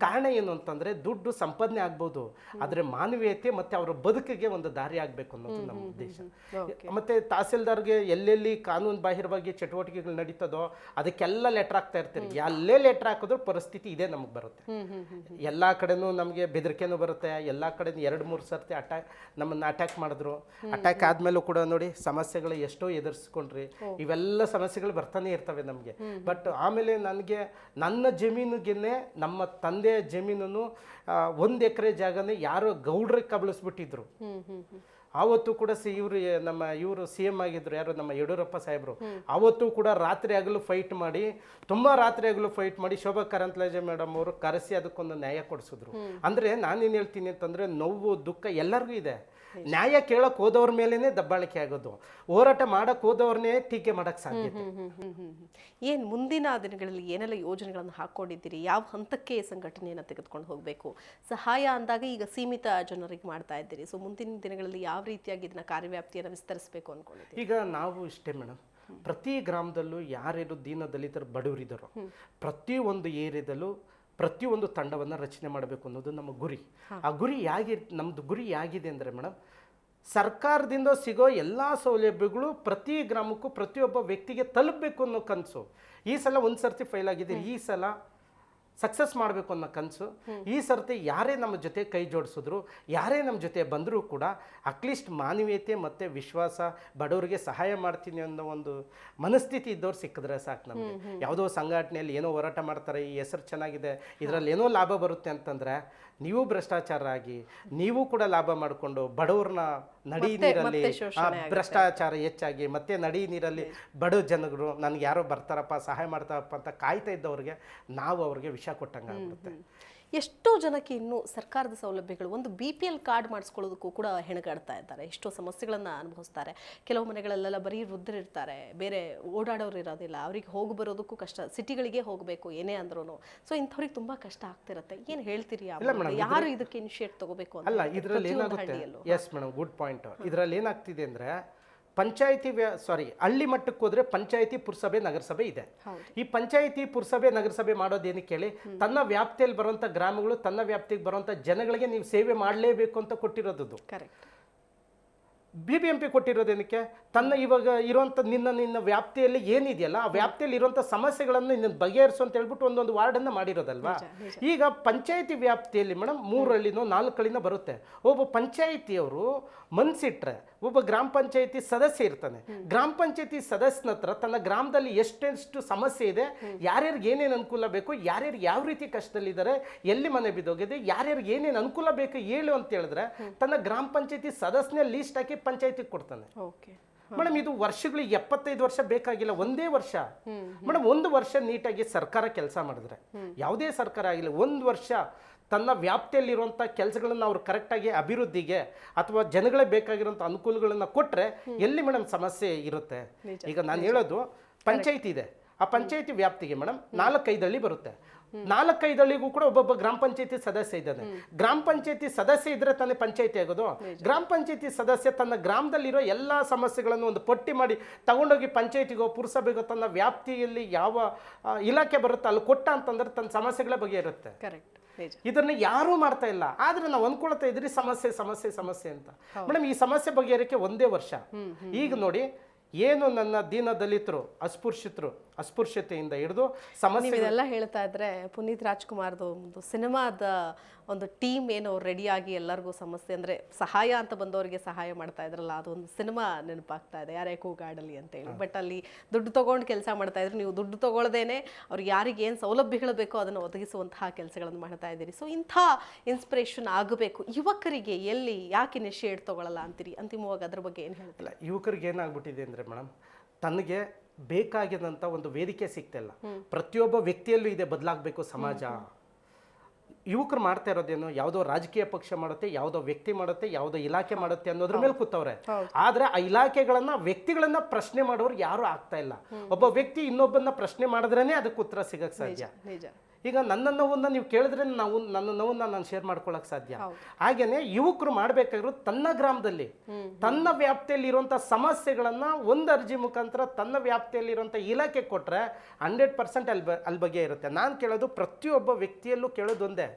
ಕಾರಣ ಏನು ಅಂತಂದ್ರೆ ದುಡ್ಡು ಸಂಪಾದನೆ ಆಗ್ಬೋದು. ಆದರೆ ಮಾನವೀಯತೆ ಮತ್ತೆ ಅವರ ಬದುಕಿಗೆ ಒಂದು ದಾರಿ ಆಗಬೇಕು ಅನ್ನೋದು ನಮ್ಮ ಉದ್ದೇಶ. ಮತ್ತೆ ತಹಸೀಲ್ದಾರ್ಗೆ ಎಲ್ಲೆಲ್ಲಿ ಕಾನೂನು ಬಾಹಿರವಾಗಿ ಚಟುವಟಿಕೆಗಳು ನಡೀತದೋ ಅದಕ್ಕೆಲ್ಲ ಲೆಟರ್ ಆಗ್ತಾ ಇರ್ತೀರಿ. ಎಲ್ಲೇ ಲೆಟರ್ ಹಾಕಿದ್ರು ಪರಿಸ್ಥಿತಿ ಇದೇ ನಮಗೆ ಬರುತ್ತೆ. ಎಲ್ಲ ಕಡೆನೂ ನಮಗೆ ಬೆದರಿಕೆನೂ ಬರುತ್ತೆ. ಎಲ್ಲ ಕಡೆ ಎರಡು ಮೂರು ಸರ್ತಿ ಅಟ್ಯಾಕ್ ನಮ್ಮನ್ನು ಅಟ್ಯಾಕ್ ಮಾಡಿದ್ರು. ಅಟ್ಯಾಕ್ ಆದ್ಮೇಲೂ ಕೂಡ ನೋಡಿ ಸಮಸ್ಯೆಗಳು ಎಷ್ಟೋ ಎದುರಿಸ್ಕೊಂಡ್ರಿ. ಇವೆಲ್ಲ ಸಮಸ್ಯೆಗಳು ಬರ್ತಾನೆ ಇರ್ತವೆ ನಮಗೆ. ಬಟ್ ಆಮೇಲೆ ನನಗೆ ನನ್ನ ಜಮೀನಿಗೆನೆ ನಮ್ಮ ತಂದೆಯ ಜಮೀನನ್ನು ಒಂದು ಎಕರೆ ಜಾಗನೇ ಯಾರೋ ಗೌಡ್ರಿಗೆ ಕಬಳಿಸ್ಬಿಟ್ಟಿದ್ರು. ಆವತ್ತು ಕೂಡ ಸಿ ಇವರು ನಮ್ಮ ಇವರು ಸಿ ಎಂ ಆಗಿದ್ರು ಯಾರು? ನಮ್ಮ ಯಡಿಯೂರಪ್ಪ ಸಾಹೇಬರು. ಆವತ್ತು ಕೂಡ ರಾತ್ರಿ ಆಗಲು ಫೈಟ್ ಮಾಡಿ ತುಂಬಾ ರಾತ್ರಿ ಆಗಲು ಫೈಟ್ ಮಾಡಿ ಶೋಭಾ ಕರಂತ್ಲಾಜೆ ಮೇಡಮ್ ಅವರು ಕರೆಸಿ ಅದಕ್ಕೊಂದು ನ್ಯಾಯ ಕೊಡಿಸಿದ್ರು. ಅಂದ್ರೆ ನಾನೇನು ಹೇಳ್ತೀನಿ ಅಂತಂದ್ರೆ ನೋವು ದುಃಖ ಎಲ್ಲರಿಗೂ ಇದೆ. ನ್ಯಾಯ ಕೇಳಕ್ ಹೋದವ್ರ ಮೇಲೇನೆ ದಬ್ಬಾಳಿಕೆ ಆಗೋದು. ಹೋರಾಟ ಮಾಡಕ್ ಹೋದವ್ರನ್ನೇ ಟೀಕೆ ಮಾಡಕ್ ಸಾಧ್ಯತೆ ಏನು ಮುಂದಿನ ದಿನಗಳಲ್ಲಿ ಏನೆಲ್ಲ ಯೋಜನೆಗಳನ್ನು ಹಾಕೊಂಡಿದ್ದೀರಿ? ಯಾವ ಹಂತಕ್ಕೆ ಈ ಸಂಘಟನೆಯನ್ನು ತೆಗೆದುಕೊಂಡು ಹೋಗಬೇಕು? ಸಹಾಯ ಅಂದಾಗ ಈಗ ಸೀಮಿತ ಜನರಿಗೆ ಮಾಡ್ತಾ ಇದ್ದೀರಿ. ಸೊ ಮುಂದಿನ ದಿನಗಳಲ್ಲಿ ಯಾವ ರೀತಿಯಾಗಿ ಇದನ್ನ ಕಾರ್ಯವ್ಯಾಪ್ತಿಯನ್ನು ವಿಸ್ತರಿಸಬೇಕು ಅನ್ಕೊಂಡಿದ್ದೀವಿ ಈಗ ನಾವು ಇಷ್ಟೇ ಮೇಡಮ್ ಪ್ರತಿ ಗ್ರಾಮದಲ್ಲೂ ಯಾರ್ಯಾರು ದೀನ ದಲಿತರು ಬಡವರಿದ್ದಾರೋ ಪ್ರತಿ ಒಂದು ಏರಿಯಾದಲ್ಲೂ ಪ್ರತಿಯೊಂದು ತಂಡವನ್ನು ರಚನೆ ಮಾಡಬೇಕು ಅನ್ನೋದು ನಮ್ಮ ಗುರಿ. ಆ ಗುರಿ ಯಾಗಿ ನಮ್ಮದು ಗುರಿ ಯಾಗಿದೆ ಅಂದರೆ ಮೇಡಮ್ ಸರ್ಕಾರದಿಂದ ಸಿಗೋ ಎಲ್ಲ ಸೌಲಭ್ಯಗಳು ಪ್ರತಿ ಗ್ರಾಮಕ್ಕೂ ಪ್ರತಿಯೊಬ್ಬ ವ್ಯಕ್ತಿಗೆ ತಲುಪಬೇಕು ಅನ್ನೋ ಕನಸು. ಈ ಸಲ ಒಂದು ಸರ್ತಿ ಫೈಲ್ ಆಗಿದೆ ಈ ಸಲ ಸಕ್ಸಸ್ ಮಾಡಬೇಕು ಅನ್ನೋ ಕನಸು ಈ ಸರ್ತಿ ಯಾರೇ ನಮ್ಮ ಜೊತೆ ಕೈ ಜೋಡಿಸಿದ್ರು ಯಾರೇ ನಮ್ಮ ಜೊತೆ ಬಂದರೂ ಕೂಡ ಅಟ್ಲೀಸ್ಟ್ ಮಾನವೀಯತೆ ಮತ್ತು ವಿಶ್ವಾಸ ಬಡವರಿಗೆ ಸಹಾಯ ಮಾಡ್ತೀನಿ ಅನ್ನೋ ಒಂದು ಮನಸ್ಥಿತಿ ಇದ್ದವ್ರು ಸಿಕ್ಕಿದ್ರೆ ಸಾಕು ನಮಗೆ. ಯಾವುದೋ ಸಂಘಟನೆಯಲ್ಲಿ ಏನೋ ಹೋರಾಟ ಮಾಡ್ತಾರೆ ಈ ಹೆಸರು ಚೆನ್ನಾಗಿದೆ ಇದರಲ್ಲಿ ಏನೋ ಲಾಭ ಬರುತ್ತೆ ಅಂತಂದ್ರೆ ನೀವು ಭ್ರಷ್ಟಾಚಾರ ಆಗಿ ನೀವು ಕೂಡ ಲಾಭ ಮಾಡಿಕೊಂಡು ಬಡವ್ರನ್ನ ನಡಿ ನೀರಲ್ಲಿ ಭ್ರಷ್ಟಾಚಾರ ಹೆಚ್ಚಾಗಿ ಮತ್ತೆ ನಡಿ ನೀರಲ್ಲಿ ಬಡ ಜನಗಳು ನನಗೆ ಯಾರೋ ಬರ್ತಾರಪ್ಪ ಸಹಾಯ ಮಾಡ್ತಾರಪ್ಪ ಅಂತ ಕಾಯ್ತಾ ಇದ್ದವ್ರಿಗೆ ನಾವು ಅವ್ರಿಗೆ ವಿಷ ಕೊಟ್ಟಂಗ ಆಗ್ಬಿಡುತ್ತೆ. ಎಷ್ಟೋ ಜನಕ್ಕೆ ಇನ್ನು ಸರ್ಕಾರದ ಸೌಲಭ್ಯಗಳು ಒಂದು ಬಿ ಪಿ ಎಲ್ ಕಾರ್ಡ್ ಮಾಡಿಸ್ಕೊಳ್ಳೋದಕ್ಕೂ ಕೂಡ ಹೆಣಗಾಡ್ತಾ ಇದ್ದಾರೆ. ಎಷ್ಟೋ ಸಮಸ್ಯೆಗಳನ್ನು ಅನುಭವಿಸ್ತಾರೆ. ಕೆಲವು ಮನೆಗಳಲ್ಲೆಲ್ಲ ಬರೀ ವೃದ್ಧರಿರ್ತಾರೆ ಬೇರೆ ಓಡಾಡೋರು ಇರೋದಿಲ್ಲ. ಅವ್ರಿಗೆ ಹೋಗಿ ಬರೋದಕ್ಕೂ ಕಷ್ಟ. ಸಿಟಿಗಳಿಗೆ ಹೋಗಬೇಕು ಏನೇ ಅಂದ್ರೂ ಸೊ ಇಂಥವ್ರಿಗೆ ತುಂಬಾ ಕಷ್ಟ ಆಗ್ತಿರತ್ತೆ. ಏನು ಹೇಳ್ತೀರಿ ಯಾರು ಇದಕ್ಕೆ ಇನಿಷಿಯೇಟ್ ತಗೋಬೇಕು ಅಂತ? ಅಲ್ಲ ಇದರಲ್ಲಿ ಏನಾಗುತ್ತೆ? ಎಸ್ ಮೇಡಮ್ ಗುಡ್ ಪಾಯಿಂಟ್ ಇದರಲ್ಲಿ ಏನಾಗ್ತಿದೆ ಅಂದರೆ ಪಂಚಾಯಿತಿ ವ್ಯ ಸಾರಿ ಹಳ್ಳಿ ಮಟ್ಟಕ್ಕೆ ಹೋದ್ರೆ ಪಂಚಾಯಿತಿ ಪುರಸಭೆ ನಗರಸಭೆ ಇದೆ. ಈ ಪಂಚಾಯಿತಿ ಪುರಸಭೆ ನಗರಸಭೆ ಮಾಡೋದೇನಕ್ಕೆ ಹೇಳಿ ತನ್ನ ವ್ಯಾಪ್ತಿಯಲ್ಲಿ ಬರುವಂಥ ಗ್ರಾಮಗಳು ತನ್ನ ವ್ಯಾಪ್ತಿಗೆ ಬರುವಂಥ ಜನಗಳಿಗೆ ನೀವು ಸೇವೆ ಮಾಡಲೇಬೇಕು ಅಂತ ಕೊಟ್ಟಿರೋದು correct B B M P ಕೊಟ್ಟಿರೋದೇನಕ್ಕೆ? ತನ್ನ ಇವಾಗ ಇರುವಂಥ ನಿನ್ನ ನಿನ್ನ ವ್ಯಾಪ್ತಿಯಲ್ಲಿ ಏನಿದೆಯಲ್ಲ ಆ ವ್ಯಾಪ್ತಿಯಲ್ಲಿ ಇರುವಂಥ ಸಮಸ್ಯೆಗಳನ್ನು ನಿನ್ನ ಬಗೆಹರಿಸು ಅಂತ ಹೇಳ್ಬಿಟ್ಟು ಒಂದೊಂದು ವಾರ್ಡನ್ನು ಮಾಡಿರೋದಲ್ವಾ? ಈಗ ಪಂಚಾಯಿತಿ ವ್ಯಾಪ್ತಿಯಲ್ಲಿ ಮೇಡಮ್ ಮೂರಳ್ಳಿನೋ ನಾಲ್ಕಳಿನೋ ನಾಲ್ಕು ಹಳ್ಳಿನೋ ಬರುತ್ತೆ. ಒಬ್ಬ ಪಂಚಾಯಿತಿಯವರು ಮನ್ಸಿಟ್ರೆ ಒಬ್ಬ ಗ್ರಾಮ ಪಂಚಾಯಿತಿ ಸದಸ್ಯ ಇರ್ತಾನೆ. ಗ್ರಾಮ ಪಂಚಾಯಿತಿ ಸದಸ್ಯನ ಹತ್ರ ತನ್ನ ಗ್ರಾಮದಲ್ಲಿ ಎಷ್ಟೆಷ್ಟು ಸಮಸ್ಯೆ ಇದೆ ಯಾರ್ಯಾರಿಗೆ ಏನೇನು ಅನುಕೂಲ ಬೇಕು ಯಾರ್ಯಾರು ಯಾವ ರೀತಿ ಕಷ್ಟದಲ್ಲಿದ್ದಾರೆ ಎಲ್ಲಿ ಮನೆ ಬಿದ್ದೋಗಿದೆ ಯಾರ್ಯಾರಿಗೆ ಏನೇನು ಅನುಕೂಲ ಬೇಕು ಹೇಳು ಅಂತ ಹೇಳಿದ್ರೆ ತನ್ನ ಗ್ರಾಮ ಪಂಚಾಯಿತಿ ಸದಸ್ಯನೇ ಲೀಸ್ಟ್ ಹಾಕಿ ಪಂಚಾಯತಿಗೆ ಕೊಡ್ತಾನೆ. ಓಕೆ. ಮೇಡಮ್ ಇದು ವರ್ಷಗಳಿಗೆ ಎಪ್ಪತ್ತೈದು ವರ್ಷ ಬೇಕಾಗಿಲ್ಲ ಒಂದೇ ವರ್ಷ. ಮೇಡಮ್ ಒಂದು ವರ್ಷ ನೀಟಾಗಿ ಸರ್ಕಾರ ಕೆಲಸ ಮಾಡಿದ್ರೆ ಯಾವುದೇ ಸರ್ಕಾರ ಆಗಿಲ್ಲ ಒಂದು ವರ್ಷ ತನ್ನ ವ್ಯಾಪ್ತಿಯಲ್ಲಿರುವಂಥ ಕೆಲಸಗಳನ್ನು ಅವ್ರು ಕರೆಕ್ಟಾಗಿ ಅಭಿವೃದ್ಧಿಗೆ ಅಥವಾ ಜನಗಳಿಗೆ ಬೇಕಾಗಿರುವಂಥ ಅನುಕೂಲಗಳನ್ನು ಕೊಟ್ಟರೆ ಎಲ್ಲಿ ಮೇಡಮ್ ಸಮಸ್ಯೆ ಇರುತ್ತೆ? ಈಗ ನಾನು ಹೇಳೋದು ಪಂಚಾಯತಿ ಇದೆ. ಆ ಪಂಚಾಯತಿ ವ್ಯಾಪ್ತಿಗೆ ಮೇಡಮ್ ನಾಲ್ಕೈದು ಹಳ್ಳಿ ಬರುತ್ತೆ. ನಾಲ್ಕೈದು ಹಳ್ಳಿಗೂ ಕೂಡ ಒಬ್ಬೊಬ್ಬ ಗ್ರಾಮ ಪಂಚಾಯತಿ ಸದಸ್ಯ ಇದ್ದಾನೆ. ಗ್ರಾಮ ಪಂಚಾಯತಿ ಸದಸ್ಯ ಇದ್ರೆ ತಾನೇ ಪಂಚಾಯತಿ ಆಗೋದು. ಗ್ರಾಮ ಪಂಚಾಯತಿ ಸದಸ್ಯ ತನ್ನ ಗ್ರಾಮದಲ್ಲಿರೋ ಎಲ್ಲ ಸಮಸ್ಯೆಗಳನ್ನು ಒಂದು ಪಟ್ಟಿ ಮಾಡಿ ತಗೊಂಡೋಗಿ ಪಂಚಾಯತಿಗೋ ಪುರಸಭೆಗೋ ತನ್ನ ವ್ಯಾಪ್ತಿಯಲ್ಲಿ ಯಾವ ಇಲಾಖೆ ಬರುತ್ತೆ ಅಲ್ಲಿ ಕೊಟ್ಟ ಅಂತಂದ್ರೆ ತನ್ನ ಸಮಸ್ಯೆಗಳ ಬಗ್ಗೆ ಕರೆಕ್ಟ್ ಇದನ್ನ ಯಾರೂ ಮಾಡ್ತಾ ಇಲ್ಲ. ಆದ್ರೆ ನಾವು ಅನ್ಕೊಳ್ತಾ ಇದ್ರಿ ಸಮಸ್ಯೆ ಸಮಸ್ಯೆ ಸಮಸ್ಯೆ ಅಂತ. ಮೇಡಮ್ ಈ ಸಮಸ್ಯೆ ಬಗೆಹರಿಕೆ ಒಂದೇ ವರ್ಷ. ಈಗ ನೋಡಿ ಏನು ನನ್ನ ದೀನ ದಲಿತರು ಅಸ್ಪೃಶ್ಯತರು ಅಸ್ಪೃಶ್ಯತೆಯಿಂದ ಹಿಡಿದು ಸಮಸ್ಯೆ ಇದೆಲ್ಲ ಹೇಳ್ತಾ ಇದ್ರೆ ಪುನೀತ್ ರಾಜ್ಕುಮಾರ್ದು ಒಂದು ಸಿನಿಮಾದ ಒಂದು ಟೀಮ್ ಏನು ರೆಡಿಯಾಗಿ ಎಲ್ಲರಿಗೂ ಸಮಸ್ಯೆ ಅಂದರೆ ಸಹಾಯ ಅಂತ ಬಂದವರಿಗೆ ಸಹಾಯ ಮಾಡ್ತಾ ಇದ್ರಲ್ಲ ಅದೊಂದು ಸಿನಿಮಾ ನೆನಪಾಗ್ತಾ ಇದೆ ಯಾರೇ ಕೂಗಾಡಲಿ ಅಂತೇಳಿ ಬಟ್ ಅಲ್ಲಿ ದುಡ್ಡು ತೊಗೊಂಡು ಕೆಲಸ ಮಾಡ್ತಾ ಇದ್ರು ನೀವು ದುಡ್ಡು ತಗೊಳ್ಳದೇನೆ ಅವ್ರಿಗೆ ಯಾರಿಗೆ ಏನು ಸೌಲಭ್ಯಗಳು ಬೇಕೋ ಅದನ್ನು ಒದಗಿಸುವಂತಹ ಕೆಲಸಗಳನ್ನು ಮಾಡ್ತಾ ಇದ್ದೀರಿ. ಸೊ ಇಂಥ ಇನ್ಸ್ಪಿರೇಷನ್ ಆಗಬೇಕು. ಯುವಕರಿಗೆ ಎಲ್ಲಿ ಯಾಕೆ ಇನಿಷಿಯೇಟ್ ತೊಗೊಳ್ಳಲ್ಲ ಅಂತೀರಿ? ಅಂತಿಮವಾಗಿ ಅದ್ರ ಬಗ್ಗೆ ಏನು ಹೇಳ್ತಿಲ್ಲ ಯುವಕರಿಗೆ ಏನಾಗ್ಬಿಟ್ಟಿದೆ ಅಂದರೆ ಮೇಡಮ್ ತನಗೆ ಬೇಕಾಗಿದಂಥ ಒಂದು ವೇದಿಕೆ ಸಿಗ್ತಿಲ್ಲ ಪ್ರತಿಯೊಬ್ಬ ವ್ಯಕ್ತಿಯಲ್ಲೂ ಇದೆ ಬದಲಾಗಬೇಕು ಸಮಾಜ. ಯುವಕರು ಮಾಡ್ತಾ ಇರೋದೇನು? ಯಾವುದೋ ರಾಜಕೀಯ ಪಕ್ಷ ಮಾಡುತ್ತೆ ಯಾವುದೋ ವ್ಯಕ್ತಿ ಮಾಡುತ್ತೆ ಯಾವುದೋ ಇಲಾಖೆ ಮಾಡುತ್ತೆ ಅನ್ನೋದ್ರ ಮೇಲೆ ಕೂತವ್ರೆ. ಆದ್ರೆ ಆ ಇಲಾಖೆಗಳನ್ನ ವ್ಯಕ್ತಿಗಳನ್ನ ಪ್ರಶ್ನೆ ಮಾಡೋರು ಯಾರು ಆಗ್ತಾ ಇಲ್ಲ. ಒಬ್ಬ ವ್ಯಕ್ತಿ ಇನ್ನೊಬ್ಬನ್ನ ಪ್ರಶ್ನೆ ಮಾಡಿದ್ರೇನೆ ಅದಕ್ಕೆ ಉತ್ತರ ಸಿಗಕ್ ಸಾಧ್ಯ. ಈಗ ನನ್ನ ನೋವನ್ನ ನೀವು ಕೇಳಿದ್ರೆ ನಾವು ನನ್ನ ನೋವನ್ನ ನಾನು ಶೇರ್ ಮಾಡ್ಕೊಳಕ್ ಸಾಧ್ಯ. ಹಾಗೇನೆ ಯುವಕರು ಮಾಡಬೇಕಾಗಿರೋ ತನ್ನ ಗ್ರಾಮದಲ್ಲಿ. ತನ್ನ ವ್ಯಾಪ್ತಿಯಲ್ಲಿ ಇರುವಂತ ಸಮಸ್ಯೆಗಳನ್ನ ಒಂದು ಅರ್ಜಿ ಮುಖಾಂತರ ತನ್ನ ವ್ಯಾಪ್ತಿಯಲ್ಲಿ ಇರುವಂತ ಇಲಾಖೆ ಕೊಟ್ರೆ ಹಂಡ್ರೆಡ್ ಪರ್ಸೆಂಟ್ ಅಲ್ಲಿ ಅಲ್ಲಿ ಬಗ್ಗೆ ಇರುತ್ತೆ. ನಾನು ಕೇಳೋದು ಪ್ರತಿಯೊಬ್ಬ ವ್ಯಕ್ತಿಯಲ್ಲೂ ಕೇಳೋದು ಒಂದೇ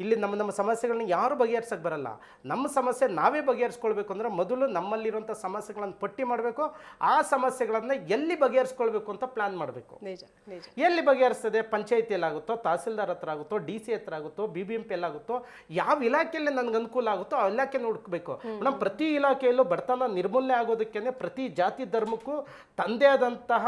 ಇಲ್ಲಿ ನಮ್ಮ ನಮ್ಮ ಸಮಸ್ಯೆಗಳನ್ನ ಯಾರು ಬಗೆಹರಿಸೋಕ್ಕೆ ಬರಲ್ಲ. ನಮ್ಮ ಸಮಸ್ಯೆ ನಾವೇ ಬಗೆಹರಿಸ್ಕೊಳ್ಬೇಕು ಅಂದ್ರೆ ಮೊದಲು ನಮ್ಮಲ್ಲಿರುವಂಥ ಸಮಸ್ಯೆಗಳನ್ನು ಪಟ್ಟಿ ಮಾಡಬೇಕು ಆ ಸಮಸ್ಯೆಗಳನ್ನು ಎಲ್ಲಿ ಬಗೆಹರಿಸ್ಕೊಳ್ಬೇಕು ಅಂತ ಪ್ಲಾನ್ ಮಾಡಬೇಕು. ಎಲ್ಲಿ ಬಗೆಹರಿಸ್ತದೆ? ಪಂಚಾಯತಿಯಲ್ಲಾಗುತ್ತೋ ತಹಸೀಲ್ದಾರ್ ಹತ್ರ ಆಗುತ್ತೋ ಡಿ ಸಿ ಹತ್ರ ಆಗುತ್ತೋ ಬಿ ಬಿ ಎಂ ಪಿ ಆಗುತ್ತೋ ಯಾವ ಇಲಾಖೆಯಲ್ಲಿ ನನಗೆ ಅನುಕೂಲ ಆಗುತ್ತೋ ಆ ಇಲಾಖೆ ನೋಡ್ಕೋಬೇಕು ಮೇಡಮ್ ಪ್ರತಿ ಇಲಾಖೆಯಲ್ಲೂ ಬಡತನ ನಿರ್ಮೂಲನೆ ಆಗೋದಕ್ಕೆ ಪ್ರತಿ ಜಾತಿ ಧರ್ಮಕ್ಕೂ ತಂದೆ ಆದಂತಹ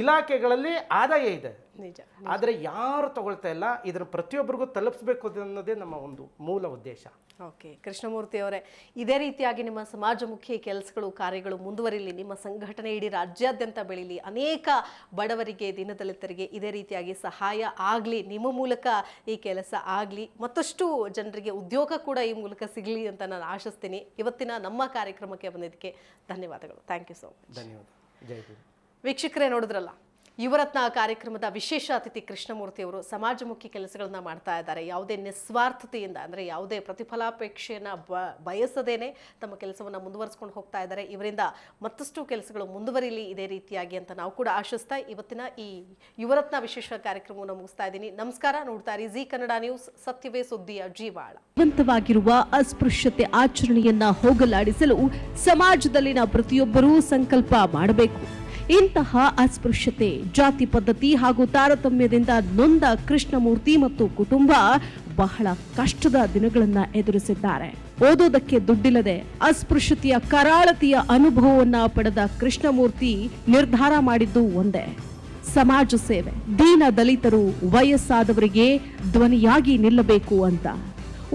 ಇಲಾಖೆಗಳಲ್ಲಿ ಆದಾಯ ಇದೆ. ನಿಜ ಆದರೆ ಯಾರು ತಗೊಳ್ತಾ ಇಲ್ಲ ಇದನ್ನು ಪ್ರತಿಯೊಬ್ಬರಿಗೂ ತಲುಪಿಸಬೇಕು ಅನ್ನೋದೇ ನಮ್ಮ ಒಂದು ಮೂಲ ಉದ್ದೇಶ. ಓಕೆ ಕೃಷ್ಣಮೂರ್ತಿ ಅವರೇ ಇದೇ ರೀತಿಯಾಗಿ ನಿಮ್ಮ ಸಮಾಜಮುಖಿ ಕೆಲಸಗಳು ಕಾರ್ಯಗಳು ಮುಂದುವರಿಲಿ ನಿಮ್ಮ ಸಂಘಟನೆ ಇಡೀ ರಾಜ್ಯಾದ್ಯಂತ ಬೆಳೀಲಿ ಅನೇಕ ಬಡವರಿಗೆ ದಿನದಲಿತರಿಗೆ ಇದೇ ರೀತಿಯಾಗಿ ಸಹಾಯ ಆಗಲಿ ನಿಮ್ಮ ಮೂಲಕ ಈ ಕೆಲಸ ಆಗಲಿ ಮತ್ತಷ್ಟು ಜನರಿಗೆ ಉದ್ಯೋಗ ಕೂಡ ಈ ಮೂಲಕ ಸಿಗಲಿ ಅಂತ ನಾನು ಆಶಿಸ್ತೀನಿ. ಇವತ್ತಿನ ನಮ್ಮ ಕಾರ್ಯಕ್ರಮಕ್ಕೆ ಬಂದಿದ್ದಕ್ಕೆ ಧನ್ಯವಾದಗಳು. ಥ್ಯಾಂಕ್ ಯು ಸೊ ಮಚ್ ಧನ್ಯವಾದ. ಜೈ ವೀಕ್ಷಕರೇ ನೋಡಿದ್ರಲ್ಲ, ಯುವರತ್ನ ಕಾರ್ಯಕ್ರಮದ ವಿಶೇಷ ಅತಿಥಿ ಕೃಷ್ಣಮೂರ್ತಿಯವರು ಸಮಾಜಮುಖಿ ಕೆಲಸಗಳನ್ನ ಮಾಡ್ತಾ ಇದ್ದಾರೆ. ಯಾವುದೇ ನಿಸ್ವಾರ್ಥತೆಯಿಂದ, ಅಂದರೆ ಯಾವುದೇ ಪ್ರತಿಫಲಾಪೇಕ್ಷೆಯನ್ನು ಬ, ಬಯಸದೇನೆ ತಮ್ಮ ಕೆಲಸವನ್ನು ಮುಂದುವರಿಸ್ಕೊಂಡು ಹೋಗ್ತಾ ಇದ್ದಾರೆ. ಇವರಿಂದ ಮತ್ತಷ್ಟು ಕೆಲಸಗಳು ಮುಂದುವರಿಲಿ ಇದೇ ರೀತಿಯಾಗಿ ಅಂತ ನಾವು ಕೂಡ ಆಶಿಸ್ತಾ ಇವತ್ತಿನ ಈ ಯುವರತ್ನ ವಿಶೇಷ ಕಾರ್ಯಕ್ರಮವನ್ನು ಮುಗಿಸ್ತಾ ಇದ್ದೀನಿ. ನಮಸ್ಕಾರ, ನೋಡ್ತಾ ಇರಿ ಜೀ ಕನ್ನಡ ನ್ಯೂಸ್, ಸತ್ಯವೇ ಸುದ್ದಿಯ ಜೀವಾಳ. ಜೀವಂತವಾಗಿರುವ ಅಸ್ಪೃಶ್ಯತೆ ಆಚರಣೆಯನ್ನ ಹೋಗಲಾಡಿಸಲು ಸಮಾಜದಲ್ಲಿನ ಪ್ರತಿಯೊಬ್ಬರೂ ಸಂಕಲ್ಪ ಮಾಡಬೇಕು. ಇಂತಹ ಅಸ್ಪೃಶ್ಯತೆ, ಜಾತಿ ಪದ್ಧತಿ ಹಾಗೂ ತಾರತಮ್ಯದಿಂದ ನೊಂದ ಕೃಷ್ಣಮೂರ್ತಿ ಮತ್ತು ಕುಟುಂಬ ಬಹಳ ಕಷ್ಟದ ದಿನಗಳನ್ನ ಎದುರಿಸಿದ್ದಾರೆ. ಓದೋದಕ್ಕೆ ದುಡ್ಡಿಲ್ಲದೆ ಅಸ್ಪೃಶ್ಯತೆಯ ಕರಾಳತೆಯ ಅನುಭವವನ್ನ ಪಡೆದ ಕೃಷ್ಣಮೂರ್ತಿ ನಿರ್ಧಾರ ಮಾಡಿದ್ದು ಒಂದೇ. ಸಮಾಜ ಸೇವೆ, ದೀನ ದಲಿತರು ವಯಸ್ಸಾದವರಿಗೆ ಧ್ವನಿಯಾಗಿ ನಿಲ್ಲಬೇಕು ಅಂತ.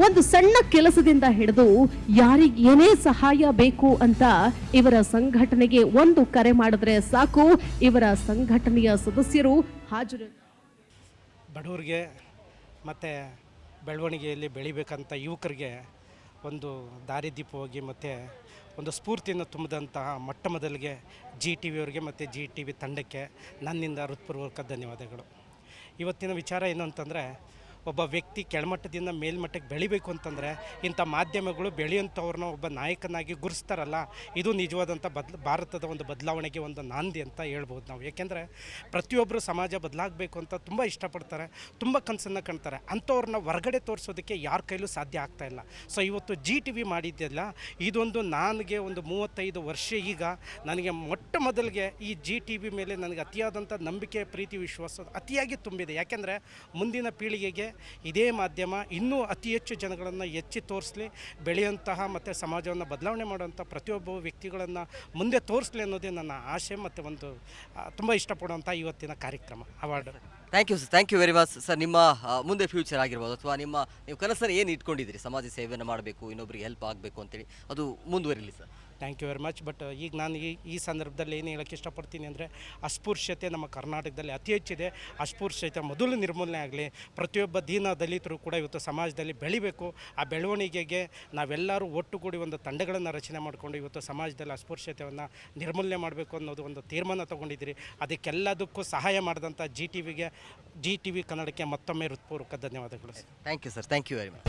ಒಂದು ಸಣ್ಣ ಕೆಲಸದಿಂದ ಹಿಡಿದು ಯಾರಿಗೆ ಏನೇ ಸಹಾಯ ಬೇಕು ಅಂತ ಇವರ ಸಂಘಟನೆಗೆ ಒಂದು ಕರೆ ಮಾಡಿದ್ರೆ ಸಾಕು. ಇವರ ಸಂಘಟನೆಯ ಸದಸ್ಯರು ಹಾಜರು. ಬಡವರಿಗೆ ಮತ್ತು ಬೆಳವಣಿಗೆಯಲ್ಲಿ ಬೆಳಿಬೇಕಂತ ಯುವಕರಿಗೆ ಒಂದು ದಾರಿದೀಪವಾಗಿ ಮತ್ತು ಒಂದು ಸ್ಫೂರ್ತಿಯನ್ನು ತುಂಬಿದಂತಹ ಮೊಟ್ಟ ಮೊದಲಿಗೆ ಜಿ ಟಿ ವಿಯವರಿಗೆ ಮತ್ತು ಜಿ ಟಿ ವಿ ತಂಡಕ್ಕೆ ನನ್ನಿಂದ ಹೃತ್ಪೂರ್ವಕ ಧನ್ಯವಾದಗಳು. ಇವತ್ತಿನ ವಿಚಾರ ಏನು ಅಂತಂದರೆ ಒಬ್ಬ ವ್ಯಕ್ತಿ ಕೆಳಮಟ್ಟದಿಂದ ಮೇಲ್ಮಟ್ಟಕ್ಕೆ ಬೆಳಿಬೇಕು ಅಂತಂದರೆ ಇಂಥ ಮಾಧ್ಯಮಗಳು ಬೆಳೆಯುವಂಥವ್ರನ್ನ ಒಬ್ಬ ನಾಯಕನಾಗಿ ಗುರುಸ್ತಾರಲ್ಲ, ಇದು ನಿಜವಾದಂಥ ಬದ್ಲ ಭಾರತದ ಒಂದು ಬದಲಾವಣೆಗೆ ಒಂದು ನಾಂದಿ ಅಂತ ಹೇಳ್ಬೋದು ನಾವು. ಯಾಕೆಂದರೆ ಪ್ರತಿಯೊಬ್ಬರು ಸಮಾಜ ಬದಲಾಗಬೇಕು ಅಂತ ತುಂಬ ಇಷ್ಟಪಡ್ತಾರೆ, ತುಂಬ ಕನಸನ್ನು ಕಾಣ್ತಾರೆ. ಅಂಥವ್ರನ್ನ ಹೊರಗಡೆ ತೋರಿಸೋದಕ್ಕೆ ಯಾರ ಕೈಲೂ ಸಾಧ್ಯ ಆಗ್ತಾ ಇಲ್ಲ. ಸೊ, ಇವತ್ತು ಜಿ ಟಿ ವಿ ಮಾಡಿದ್ದೆಲ್ಲ ಇದೊಂದು ನನಗೆ ಒಂದು ಮೂವತ್ತೈದು ವರ್ಷ ಈಗ ನನಗೆ ಮೊಟ್ಟ ಮೊದಲಿಗೆ ಈ ಜಿ ಟಿ ವಿ ಮೇಲೆ ನನಗೆ ಅತಿಯಾದಂಥ ನಂಬಿಕೆ, ಪ್ರೀತಿ, ವಿಶ್ವಾಸ ಅತಿಯಾಗಿ ತುಂಬಿದೆ. ಯಾಕೆಂದರೆ ಮುಂದಿನ ಪೀಳಿಗೆಗೆ ಇದೇ ಮಾಧ್ಯಮ ಇನ್ನೂ ಅತಿ ಹೆಚ್ಚು ಜನಗಳನ್ನು ಹೆಚ್ಚಿ ತೋರಿಸಲಿ, ಬೆಳೆಯುವಂತಹ ಮತ್ತು ಸಮಾಜವನ್ನು ಬದಲಾವಣೆ ಮಾಡುವಂಥ ಪ್ರತಿಯೊಬ್ಬ ವ್ಯಕ್ತಿಗಳನ್ನು ಮುಂದೆ ತೋರಿಸಲಿ ಅನ್ನೋದೇ ನನ್ನ ಆಶೆ ಮತ್ತು ಒಂದು ತುಂಬ ಇಷ್ಟಪಡುವಂಥ ಇವತ್ತಿನ ಕಾರ್ಯಕ್ರಮ. Award thank you sir thank you very much sir ನಿಮ್ಮ ಮುಂದೆ ಫ್ಯೂಚರ್ ಆಗಿರ್ಬೋದು ಅಥವಾ ನಿಮ್ಮ, ನೀವು ಕನಸನ್ನು ಏನು ಇಟ್ಕೊಂಡಿದ್ದೀರಿ? ಸಮಾಜ ಸೇವೆಯನ್ನು ಮಾಡಬೇಕು ಇನ್ನೊಬ್ಬರಿಗೆ ಹೆಲ್ಪ್ ಆಗಬೇಕು ಅಂತೇಳಿ. ಅದು ಮುಂದುವರಿಲಿ sir thank you very much but ಈಗ ನಾನು ಈ ಈ ಸಂದರ್ಭದಲ್ಲಿ ಏನು ಹೇಳೋಕ್ಕೆ ಇಷ್ಟಪಡ್ತೀನಿ ಅಂದರೆ ಅಸ್ಪೃಶ್ಯತೆ ನಮ್ಮ ಕರ್ನಾಟಕದಲ್ಲಿ ಅತಿ ಹೆಚ್ಚಿದೆ. ಅಸ್ಪೃಶ್ಯತೆ ಮೊದಲು ನಿರ್ಮೂಲನೆ ಆಗಲಿ, ಪ್ರತಿಯೊಬ್ಬ ದೀನ ದಲಿತರು ಕೂಡ ಇವತ್ತು ಸಮಾಜದಲ್ಲಿ ಬೆಳಿಬೇಕು. ಆ ಬೆಳವಣಿಗೆಗೆ ನಾವೆಲ್ಲರೂ ಒಟ್ಟುಗೂಡಿ ಒಂದು ತಂಡಗಳನ್ನು ರಚನೆ ಮಾಡಿಕೊಂಡು ಇವತ್ತು ಸಮಾಜದಲ್ಲಿ ಅಸ್ಪೃಶ್ಯತೆಯನ್ನು ನಿರ್ಮೂಲನೆ ಮಾಡಬೇಕು ಅನ್ನೋದು ಒಂದು ತೀರ್ಮಾನ ತೊಗೊಂಡಿದ್ದೀರಿ. ಅದಕ್ಕೆಲ್ಲದಕ್ಕೂ ಸಹಾಯ ಮಾಡಿದಂಥ ಜಿ ಟಿ ವಿಗೆ ಜಿ ಟಿ ವಿ ಕನ್ನಡಕ್ಕೆ ಮತ್ತೊಮ್ಮೆ ಹೃತ್ಪೂರ್ವಕ ಧನ್ಯವಾದಗಳು thank you sir thank you very much